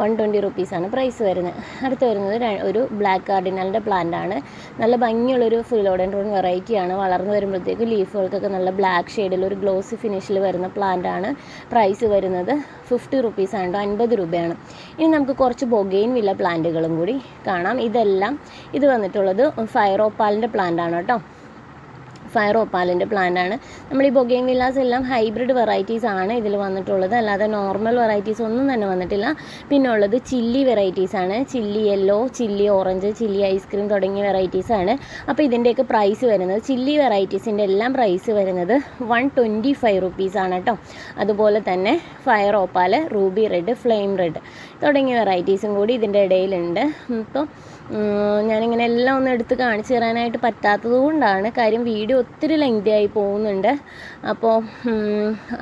വൺ ട്വന്റി റുപ്പീസാണ് പ്രൈസ് വരുന്നത്. അടുത്ത് വരുന്നത് ഒരു ബ്ലാക്ക് കാർഡിനലിന്റെ പ്ലാന്റാണ് നല്ല ഭംഗിയുള്ളൊരു ഫിലോഡൻഡ്രോൺ വെറൈറ്റിയാണ് വളർന്നു വരുമ്പോഴത്തേക്ക് ലീഫുകൾക്കൊക്കെ നല്ല ബ്ലാക്ക് ഷെയ്ഡിൽ ഒരു ഗ്ലോസി ഫിനിഷിൽ വരുന്ന പ്ലാന്റാണ് പ്രൈസ് വരുന്നത്. ഫിഫ്റ്റി റുപ്പീസാണ് കേട്ടോ അൻപത് രൂപയാണ്. ഇനി നമുക്ക് കുറച്ച് ബൊഗെയിൻ വില്ല പ്ലാന്റുകളും കൂടി കാണാം. ഇതെല്ലാം ഇത് വന്നിട്ടുള്ളത് ഫയറോപ്പാലിന്റെ പ്ലാന്റാണ് കേട്ടോ ഫയർ ഒപ്പാലിന്റെ ആണ് നമ്മൾ ഈ ബൊഗെയിൻ വില്ലാസ് എല്ലാം ഹൈബ്രിഡ് വെറൈറ്റീസ് ആണ് ഇതിൽ വന്നിട്ടുള്ളത്. അല്ലാതെ നോർമൽ വെറൈറ്റീസ് ഒന്നും തന്നെ വന്നിട്ടില്ല. പിന്നെ ഉള്ളത് ചില്ലി വെറൈറ്റീസ് ആണ്. Chilli yellow chilli orange chilli ice cream തുടങ്ങിയ വെറൈറ്റീസ് ആണ്. അപ്പോൾ ഇതിന്റെയൊക്കെ പ്രൈസ് വരുന്നത് ചില്ലി വെറൈറ്റീസിന്റെ എല്ലാം പ്രൈസ് വരുന്നത് വൺ ട്വന്റി ഫൈവ് റുപ്പീസ് ആണ് കേട്ടോ. അതുപോലെ തന്നെ fire opal ruby red flame red തുടങ്ങിയ വെറൈറ്റീസും കൂടി ഇതിന്റെ ഇടയിലുണ്ട്. ഇപ്പോൾ ഞാനിങ്ങനെ എല്ലാം ഒന്ന് എടുത്ത് കാണിച്ചു തരാനായിട്ട് പറ്റാത്തത് കൊണ്ടാണ്. കാര്യം വീഡിയോ ഒത്തിരി ലെങ്തി ആയി പോകുന്നുണ്ട്. അപ്പോൾ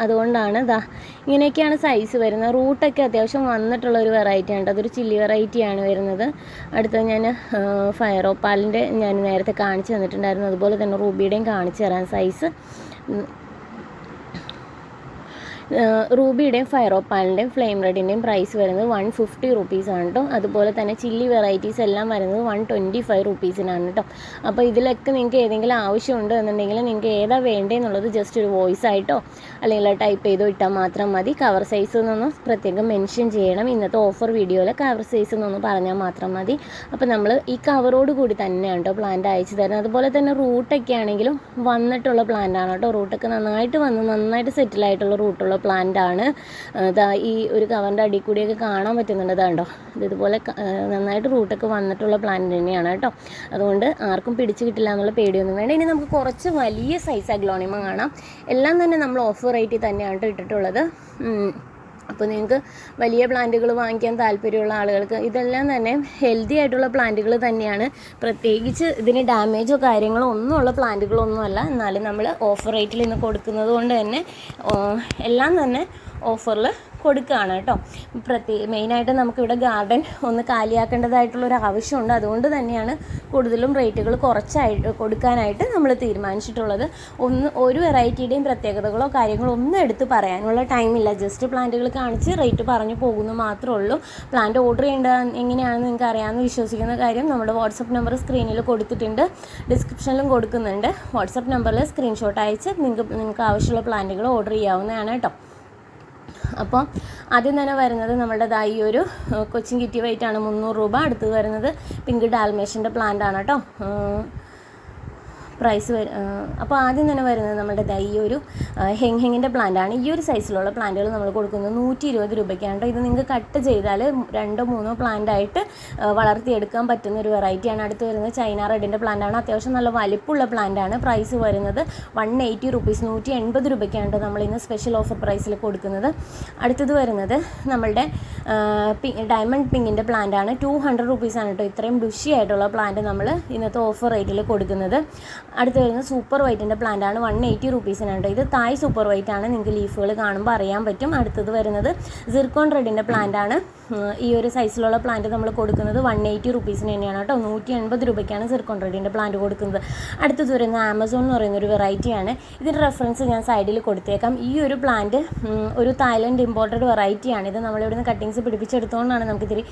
അതുകൊണ്ടാണ് ഇതാ ഇങ്ങനെയൊക്കെയാണ് സൈസ് വരുന്നത്. റൂട്ടൊക്കെ അത്യാവശ്യം വന്നിട്ടുള്ള ഒരു വെറൈറ്റി ആണ് അതൊരു ചില്ലി വെറൈറ്റിയാണ് വരുന്നത്. അടുത്തത് ഞാൻ ഫയർ ഓപ്പാലിന്റെ ഞാൻ നേരത്തെ കാണിച്ചു തന്നിട്ടുണ്ടായിരുന്നു. അതുപോലെ തന്നെ റൂബിയുടെയും കാണിച്ചു തരാൻ സൈസ് റൂബിയുടെയും ഫയറോപ്പാലിന്റെയും ഫ്ലെയിം റെഡിന്റെയും പ്രൈസ് വരുന്നത് വൺ ഫിഫ്റ്റി റുപ്പീസാണ് കേട്ടോ അതുപോലെ തന്നെ ചില്ലി വെറൈറ്റീസ് എല്ലാം വരുന്നത് വൺ ട്വന്റി ഫൈവ് റുപ്പീസിനാണ് കേട്ടോ അപ്പോൾ ഇതിലൊക്കെ നിങ്ങൾക്ക് ഏതെങ്കിലും ആവശ്യമുണ്ട് എന്നുണ്ടെങ്കിൽ നിങ്ങൾക്ക് ഏതാ വേണ്ടതെന്നുള്ളത് ജസ്റ്റ് ഒരു വോയിസ് ആയിട്ടോ അല്ലെങ്കിൽ ടൈപ്പ് ചെയ്തോ ഇട്ടാൽ മാത്രം മതി. കവർ സൈസ് എന്നൊന്നും പ്രത്യേകം മെൻഷൻ ചെയ്യണം. ഇന്നത്തെ ഓഫർ വീഡിയോയിൽ കവർ സൈസ് എന്നൊന്ന് പറഞ്ഞാൽ മാത്രം മതി. അപ്പോൾ നമ്മൾ ഈ കവറോട് കൂടി തന്നെയാണ് കേട്ടോ പ്ലാന്റ് അയച്ചു തരുന്നത്. അതുപോലെ തന്നെ റൂട്ടൊക്കെ ആണെങ്കിലും വന്നിട്ടുള്ള പ്ലാന്റ് ആണ് കേട്ടോ റൂട്ടൊക്കെ നന്നായിട്ട് വന്ന് നന്നായിട്ട് സെറ്റിൽ ആയിട്ടുള്ള റൂട്ടുള്ള പ്ലാന്റ് ആണ്. ഇതാ ഈ ഒരു കവറിന്റെ അടിയിൽ കൂടിയൊക്കെ കാണാൻ പറ്റുന്നുണ്ട്. ഇത് ഇതുപോലെ നന്നായിട്ട് റൂട്ടൊക്കെ വന്നിട്ടുള്ള പ്ലാന്റ് തന്നെയാണ് കേട്ടോ. അതുകൊണ്ട് ആർക്കും പിടിച്ച് കിട്ടില്ല എന്നുള്ള പേടിയൊന്നും വേണ്ട. ഇനി നമുക്ക് കുറച്ച് വലിയ സൈസ് അഗ്ലോണിമ കാണാം. എല്ലാം തന്നെ നമ്മൾ ഓഫർ റേറ്റിൽ തന്നെയാണ് ഇട്ടിട്ടുള്ളത്. അപ്പോൾ നിങ്ങൾക്ക് വലിയ പ്ലാന്റുകൾ വാങ്ങിക്കാൻ താല്പര്യമുള്ള ആളുകൾക്ക് ഇതെല്ലാം തന്നെ ഹെൽത്തി ആയിട്ടുള്ള പ്ലാന്റുകൾ തന്നെയാണ്. പ്രത്യേകിച്ച് ഇതിന് ഡാമേജോ കാര്യങ്ങളോ ഒന്നുമുള്ള പ്ലാന്റുകളൊന്നുമല്ല. എന്നാലും നമ്മൾ ഓഫർ റേറ്റിൽ ഇന്ന് കൊടുക്കുന്നത് കൊണ്ട് തന്നെ എല്ലാം തന്നെ ഓഫറിൽ കൊടുക്കുകയാണ് കേട്ടോ. പ്രത്യേക മെയിനായിട്ട് നമുക്കിവിടെ ഗാർഡൻ ഒന്ന് കാലിയാക്കേണ്ടതായിട്ടുള്ളൊരു ആവശ്യമുണ്ട്. അതുകൊണ്ട് തന്നെയാണ് കൂടുതലും റേറ്റുകൾ കുറച്ചായിട്ട് കൊടുക്കാനായിട്ട് നമ്മൾ തീരുമാനിച്ചിട്ടുള്ളത്. ഒന്ന് ഒരു വെറൈറ്റിയുടെയും പ്രത്യേകതകളോ കാര്യങ്ങളോ ഒന്നും എടുത്ത് പറയാനുള്ള ടൈമില്ല ജസ്റ്റ് പ്ലാന്റുകൾ കാണിച്ച് റേറ്റ് പറഞ്ഞു പോകുന്നു മാത്രമേ ഉള്ളൂ. പ്ലാന്റ് ഓർഡർ ചെയ്യേണ്ട എങ്ങനെയാണെന്ന് നിങ്ങൾക്ക് അറിയാമെന്ന് വിശ്വസിക്കുന്ന കാര്യം നമ്മുടെ വാട്സപ്പ് നമ്പർ സ്ക്രീനിൽ കൊടുത്തിട്ടുണ്ട്. ഡിസ്ക്രിപ്ഷനിലും കൊടുക്കുന്നുണ്ട്. വാട്സപ്പ് നമ്പറിൽ സ്ക്രീൻഷോട്ട് അയച്ച് നിങ്ങൾക്ക് നിങ്ങൾക്ക് ആവശ്യമുള്ള പ്ലാന്റുകൾ ഓർഡർ ചെയ്യാവുന്നതാണ് കേട്ടോ. അപ്പോൾ ആദ്യം തന്നെ വരുന്നത് നമ്മുടെ ദാ ഈ ഒരു കൊച്ചിൻ കിറ്റി വൈറ്റാണ് മുന്നൂറ് രൂപ. അടുത്തത് വരുന്നത് പിങ്ക് ഡാൽമേഷന്റെ പ്ലാന്റ് ആണ് കേട്ടോ. പ്രൈസ് അപ്പോൾ ആദ്യം തന്നെ വരുന്നത് നമ്മുടെ ഈ ഒരു ഹെങ് ഹെങ്ങിന്റെ പ്ലാന്റാണ് ഈ ഒരു സൈസിലുള്ള പ്ലാന്റുകൾ നമ്മൾ കൊടുക്കുന്നത് നൂറ്റി ഇരുപത് രൂപയ്ക്കാണ് ഇത് നിങ്ങൾക്ക് കട്ട് ചെയ്താൽ രണ്ടോ മൂന്നോ പ്ലാന്റായിട്ട് വളർത്തിയെടുക്കാൻ പറ്റുന്ന ഒരു വെറൈറ്റിയാണ് അടുത്ത് വരുന്നത് ചൈന റെഡിന്റെ പ്ലാന്റാണ് അത്യാവശ്യം നല്ല വലിപ്പമുള്ള പ്ലാന്റാണ് പ്രൈസ് വരുന്നത് വൺ എയ്റ്റി റുപ്പീസ് നൂറ്റി എൺപത് രൂപയ്ക്കാണ് കേട്ടോ നമ്മൾ സ്പെഷ്യൽ ഓഫർ പ്രൈസിൽ കൊടുക്കുന്നത്. അടുത്തത് വരുന്നത് നമ്മളുടെ ഡയമണ്ട് പിങ്കിന്റെ പ്ലാന്റാണ് ടു ഹൺഡ്രഡ് റുപ്പീസാണ് കേട്ടോ ഇത്രയും ബുഷി ആയിട്ടുള്ള പ്ലാന്റ് നമ്മൾ ഇന്നത്തെ ഓഫർ റേറ്റിൽ കൊടുക്കുന്നത്. അടുത്ത് വരുന്നത് സൂപ്പർ വൈറ്റിന്റെ പ്ലാന്റാണ് വൺ എയ്റ്റി റുപ്പീസിനാണ് കേട്ടോ. ഇത് തായ് സൂപ്പർ വൈറ്റ് ആണ്. നിങ്ങൾക്ക് ലീഫുകൾ കാണുമ്പോൾ അറിയാൻ പറ്റും. അടുത്തത് വരുന്നത് സിർക്കോൺ റെഡിന്റെ പ്ലാന്റാണ് ഈ ഒരു സൈസിലുള്ള പ്ലാന്റ് നമ്മൾ കൊടുക്കുന്നത് വൺ എയ്റ്റി റുപ്പീസിന് തന്നെയാണ് കേട്ടോ. നൂറ്റി എൺപത് രൂപയ്ക്കാണ് സിർക്കോൺ റെഡിന്റെ പ്ലാന്റ് കൊടുക്കുന്നത്. അടുത്തത് വരുന്നത് ആമസോൺ എന്ന് പറയുന്ന ഒരു വെറൈറ്റിയാണ് ഇതിന്റെ റെഫറൻസ് ഞാൻ സൈഡിൽ കൊടുത്തേക്കാം. ഈ ഒരു പ്ലാന്റ് ഒരു തായ്ലൻഡ് ഇമ്പോർട്ടഡ് വെറൈറ്റിയാണ് ഇത് നമ്മളിവിടുന്ന് കട്ടിങ്സ് പിടിപ്പിച്ചെടുത്തുകൊണ്ടാണ് നമുക്ക് ഇത്തിരി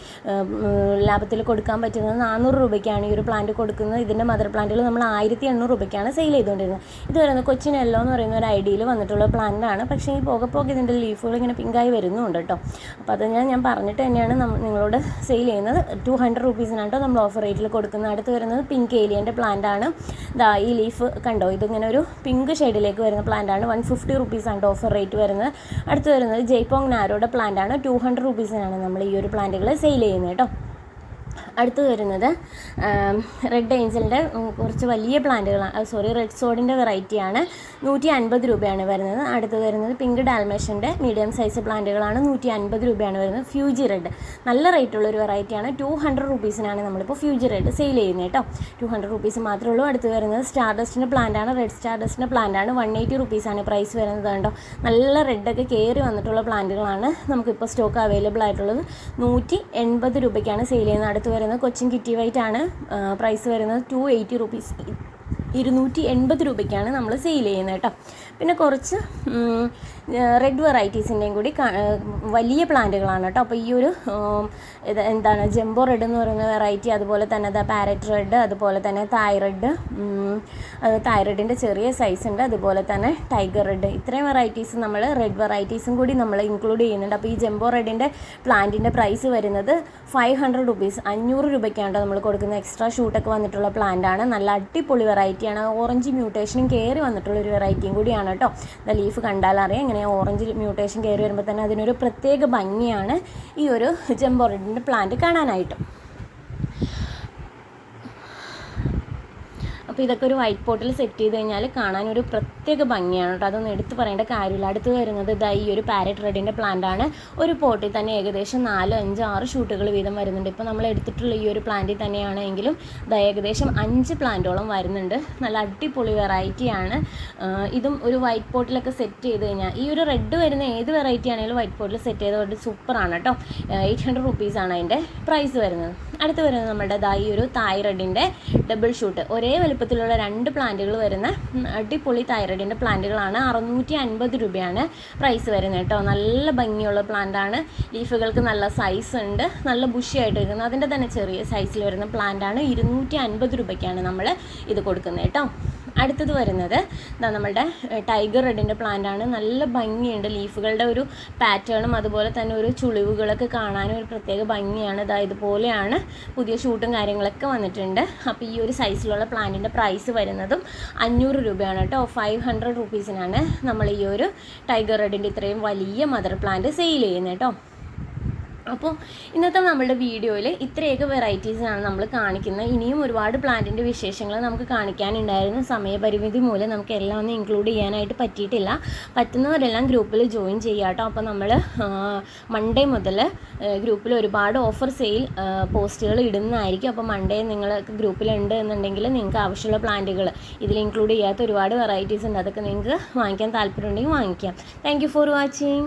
ലാഭത്തിൽ കൊടുക്കാൻ പറ്റുന്നത്. നാനൂറ് രൂപയ്ക്കാണ് ഈ ഒരു പ്ലാന്റ് കൊടുക്കുന്നത്. ഇതിന്റെ മദർ പ്ലാന്റുകൾ നമ്മൾ ആയിരത്തി എണ്ണൂറ് രൂപയ്ക്കാണ് സെയിൽ ചെയ്തുകൊണ്ടിരുന്നത് ഇത് വരുന്നത് കൊച്ചിൻ എല്ലോ എന്ന് പറയുന്ന ഒരു ഐഡിയയിൽ വന്നിട്ടുള്ള പ്ലാന്റാണ് പക്ഷേ ഈ പോകെ പോകെ ഇതിന്റെ ലീഫുകൾ ഇങ്ങനെ പിങ്കായി വരുന്നുണ്ട് കേട്ടോ. അപ്പോൾ അത് ഞാൻ ഞാൻ പറഞ്ഞിട്ട് തന്നെയാണ് നമ്മൾ നിങ്ങളോട് സെയിൽ ചെയ്യുന്നത്. ടു ഹൺഡ്രഡ് റുപ്പീസിനാണ് കേട്ടോ നമ്മൾ ഓഫർ റേറ്റിൽ കൊടുക്കുന്നത് അടുത്ത് വരുന്നത് പിങ്ക് ഏലിയന്റെ പ്ലാന്റ് ആണ്. ദാ ഈ ലീഫ് കണ്ടോ? ഇതിങ്ങനെ ഒരു പിങ്ക് ഷെയ്ഡിലേക്ക് വരുന്ന പ്ലാന്റ് ആണ്. വൺ ഫിഫ്റ്റി റുപ്പീസാണ് ഓഫർ റേറ്റ് വരുന്നത്. അടുത്ത് വരുന്നത് ജയ്പോങ് നാരോയുടെ പ്ലാന്റ് ആണ്. ടു ഹൺഡ്രഡ് റുപ്പീസിനാണ് നമ്മൾ ഈ ഒരു പ്ലാന്റുകൾ സെയിൽ ചെയ്യുന്നത് കേട്ടോ. അടുത്ത് വരുന്നത് റെഡ് ഏഞ്ചലിന്റെ കുറച്ച് വലിയ പ്ലാന്റുകളാണ് സോറി റെഡ് സോഡിന്റെ വെറൈറ്റിയാണ് നൂറ്റി അൻപത് രൂപയാണ് വരുന്നത്. അടുത്ത് വരുന്നത് പിങ്ക് ഡാൽമേഷന്റെ മീഡിയം സൈസ് പ്ലാന്റുകളാണ്. നൂറ്റി അൻപത് രൂപയാണ് വരുന്നത് ഫ്യൂജി റെഡ് നല്ല റേറ്റുള്ളൊരു വെറൈറ്റിയാണ് ടു ഹൺഡ്രഡ് റുപ്പീസിനാണ് നമ്മളിപ്പോൾ ഫ്യൂജി റെഡ് സെയിൽ ചെയ്യുന്നത് കേട്ടോ. ടു ഹൺഡ്രഡ് റുപ്പീസ് മാത്രമേ ഉള്ളൂ. അടുത്ത് വരുന്നത് സ്റ്റാർ ഡസ്റ്റിന്റെ പ്ലാന്റാണ് റെഡ് സ്റ്റാർ ഡസ്റ്റിന്റെ പ്ലാന്റാണ് വൺ എയ്റ്റി റുപ്പീസാണ് പ്രൈസ് വരുന്നത് കണ്ടോ. നല്ല റെഡൊക്കെ കയറി വന്നിട്ടുള്ള പ്ലാന്റുകളാണ് നമുക്കിപ്പോൾ സ്റ്റോക്ക് അവൈലബിൾ ആയിട്ടുള്ളത്. നൂറ്റി എൺപത് രൂപയ്ക്കാണ് സെയിൽ ചെയ്യുന്നത്. അടുത്ത് വരുന്നത് കൊച്ചിൻ കിറ്റി വൈറ്റ് ആണ്. പ്രൈസ് വരുന്നത് ടു എയ്റ്റി റുപ്പീസ് ഇരുന്നൂറ്റി എൺപത് രൂപയ്ക്കാണ് നമ്മൾ സെയിൽ ചെയ്യുന്നത് കേട്ടോ. പിന്നെ കുറച്ച് റെഡ് വെറൈറ്റീസിന്റെയും കൂടി വലിയ പ്ലാന്റുകളാണ് കേട്ടോ അപ്പോൾ ഈ ഒരു എന്താണ് ജംബോ റെഡ് എന്ന് പറയുന്ന വെറൈറ്റി അതുപോലെ തന്നെ ദ പാരറ്റ് റെഡ് അതുപോലെ തന്നെ തായ് റെഡ് തായ് ചെറിയ സൈസ് ഉണ്ട്. അതുപോലെ തന്നെ ടൈഗർ റെഡ് ഇത്രയും വെറൈറ്റീസ് നമ്മൾ റെഡ് വെറൈറ്റീസും കൂടി നമ്മൾ ഇൻക്ലൂഡ് ചെയ്യുന്നുണ്ട്. അപ്പോൾ ഈ ജംബോ റെഡിന്റെ പ്ലാന്റിന്റെ പ്രൈസ് വരുന്നത് ഫൈവ് ഹൺഡ്രഡ് റുപ്പീസ് അഞ്ഞൂറ് രൂപയ്ക്കാണ് നമ്മൾ കൊടുക്കുന്ന എക്സ്ട്രാ ഷൂട്ടൊക്കെ വന്നിട്ടുള്ള പ്ലാന്റാണ് നല്ല അടിപൊളി വെറൈറ്റിയാണ് ഓറഞ്ച് മ്യൂട്ടേഷനും കയറി വന്നിട്ടുള്ള ഒരു വെറൈറ്റിയും കൂടിയാണ് കേട്ടോ. ലീഫ് കണ്ടാൽ അറിയാം. ഇങ്ങനെ ഓറഞ്ച് മ്യൂട്ടേഷൻ കയറി വരുമ്പോൾ തന്നെ അതിനൊരു പ്രത്യേക ഭംഗിയാണ് ഈ ഒരു ജംബോ റെഡിന്റെ പ്ലാന്റ് കാണാനായിട്ട്. അപ്പോൾ ഇതൊക്കെ ഒരു വൈറ്റ് പോട്ടിൽ സെറ്റ് ചെയ്ത് കഴിഞ്ഞാൽ കാണാൻ ഒരു പ്രത്യേക ഭംഗിയാണ് കേട്ടോ. അതൊന്നും എടുത്ത് പറയേണ്ട കാര്യമില്ല. അടുത്ത് വരുന്നത് ഇതാ ഈ ഒരു പാരറ്റ് റെഡിന്റെ പ്ലാന്റ് ആണ്. ഒരു പോട്ടിൽ തന്നെ ഏകദേശം നാല് അഞ്ച് ആറ് ഷൂട്ടുകൾ വീതം വരുന്നുണ്ട്. ഇപ്പോൾ നമ്മൾ എടുത്തിട്ടുള്ള ഈ ഒരു പ്ലാന്റിൽ തന്നെയാണെങ്കിലും ഇതാ ഏകദേശം അഞ്ച് പ്ലാന്റോളം വരുന്നുണ്ട്. നല്ല അടിപൊളി വെറൈറ്റിയാണ് ഇതും ഒരു വൈറ്റ് പോട്ടിലൊക്കെ സെറ്റ് ചെയ്ത് കഴിഞ്ഞാൽ ഈ ഒരു റെഡ് വരുന്ന ഏത് വെറൈറ്റി ആണെങ്കിലും വൈറ്റ് പോട്ടിൽ സെറ്റ് ചെയ്ത് സൂപ്പറാണ് കേട്ടോ. എയ്റ്റ് ഹൺഡ്രഡ് റുപ്പീസാണ് അതിന്റെ പ്രൈസ് വരുന്നത്. അടുത്ത് വരുന്നത് നമ്മുടെ ദാ ഈ ഒരു തായ് റെഡിന്റെ ഡബിൾ ഷൂട്ട് ഒരേ വലുപ്പത്തിലുള്ള രണ്ട് പ്ലാന്റുകൾ വരുന്ന അടിപൊളി തൈറോയിഡിന്റെ പ്ലാന്റുകളാണ്. അറുന്നൂറ്റി അൻപത് രൂപയാണ് പ്രൈസ് വരുന്നത് കേട്ടോ. നല്ല ഭംഗിയുള്ള പ്ലാന്റാണ് ലീഫുകൾക്ക് നല്ല സൈസ് ഉണ്ട്. നല്ല ബുഷിയായിട്ട് വരുന്നത് അതിന്റെ തന്നെ ചെറിയ സൈസിൽ വരുന്ന പ്ലാന്റാണ് ഇരുന്നൂറ്റി അൻപത് രൂപയ്ക്കാണ് നമ്മൾ ഇത് കൊടുക്കുന്നത് കേട്ടോ. അടുത്തത് വരുന്നത് എന്താ നമ്മളുടെ ടൈഗർ റെഡിന്റെ പ്ലാന്റ് ആണ്. നല്ല ഭംഗിയുണ്ട്. ലീഫുകളുടെ ഒരു പാറ്റേണും അതുപോലെ തന്നെ ഒരു ചുളിവുകളൊക്കെ കാണാനും ഒരു പ്രത്യേക ഭംഗിയാണ്. ഇതാ ഇതുപോലെയാണ് പുതിയ ഷൂട്ടും കാര്യങ്ങളൊക്കെ വന്നിട്ടുണ്ട്. അപ്പോൾ ഈ ഒരു സൈസിലുള്ള പ്ലാന്റിന്റെ പ്രൈസ് വരുന്നതും അഞ്ഞൂറ് രൂപയാണ് കേട്ടോ. ഫൈവ് ഹൺഡ്രഡ് റുപ്പീസിനാണ് നമ്മൾ ഈ ഒരു ടൈഗർ റെഡിന്റെ ഇത്രയും വലിയ മദർ പ്ലാന്റ് സെയിൽ ചെയ്യുന്നത് കേട്ടോ. അപ്പോൾ ഇന്നത്തെ നമ്മുടെ വീഡിയോയിൽ ഇത്രയൊക്കെ വെറൈറ്റീസാണ് നമ്മൾ കാണിക്കുന്നത്. ഇനിയും ഒരുപാട് പ്ലാന്റിന്റെ വിശേഷങ്ങൾ നമുക്ക് കാണിക്കാനുണ്ടായിരുന്നു സമയപരിമിതി മൂലം നമുക്ക് എല്ലാം ഒന്നും ഇൻക്ലൂഡ് ചെയ്യാനായിട്ട് പറ്റിയിട്ടില്ല. പറ്റുന്നവരെല്ലാം ഗ്രൂപ്പിൽ ജോയിൻ ചെയ്യുക കേട്ടോ അപ്പോൾ നമ്മൾ മൺഡേ മുതൽ ഗ്രൂപ്പിൽ ഒരുപാട് ഓഫർ സെയിൽ പോസ്റ്റുകൾ ഇടുന്നതായിരിക്കും. അപ്പോൾ മൺഡേ നിങ്ങൾ ഗ്രൂപ്പിലുണ്ട് എന്നുണ്ടെങ്കിൽ നിങ്ങൾക്ക് ആവശ്യമുള്ള പ്ലാന്റുകൾ ഇതിൽ ഇൻക്ലൂഡ് ചെയ്യാത്ത ഒരുപാട് വെറൈറ്റീസ് ഉണ്ട്. അതൊക്കെ നിങ്ങൾക്ക് വാങ്ങിക്കാൻ താല്പര്യമുണ്ടെങ്കിൽ വാങ്ങിക്കാം. Thank for watching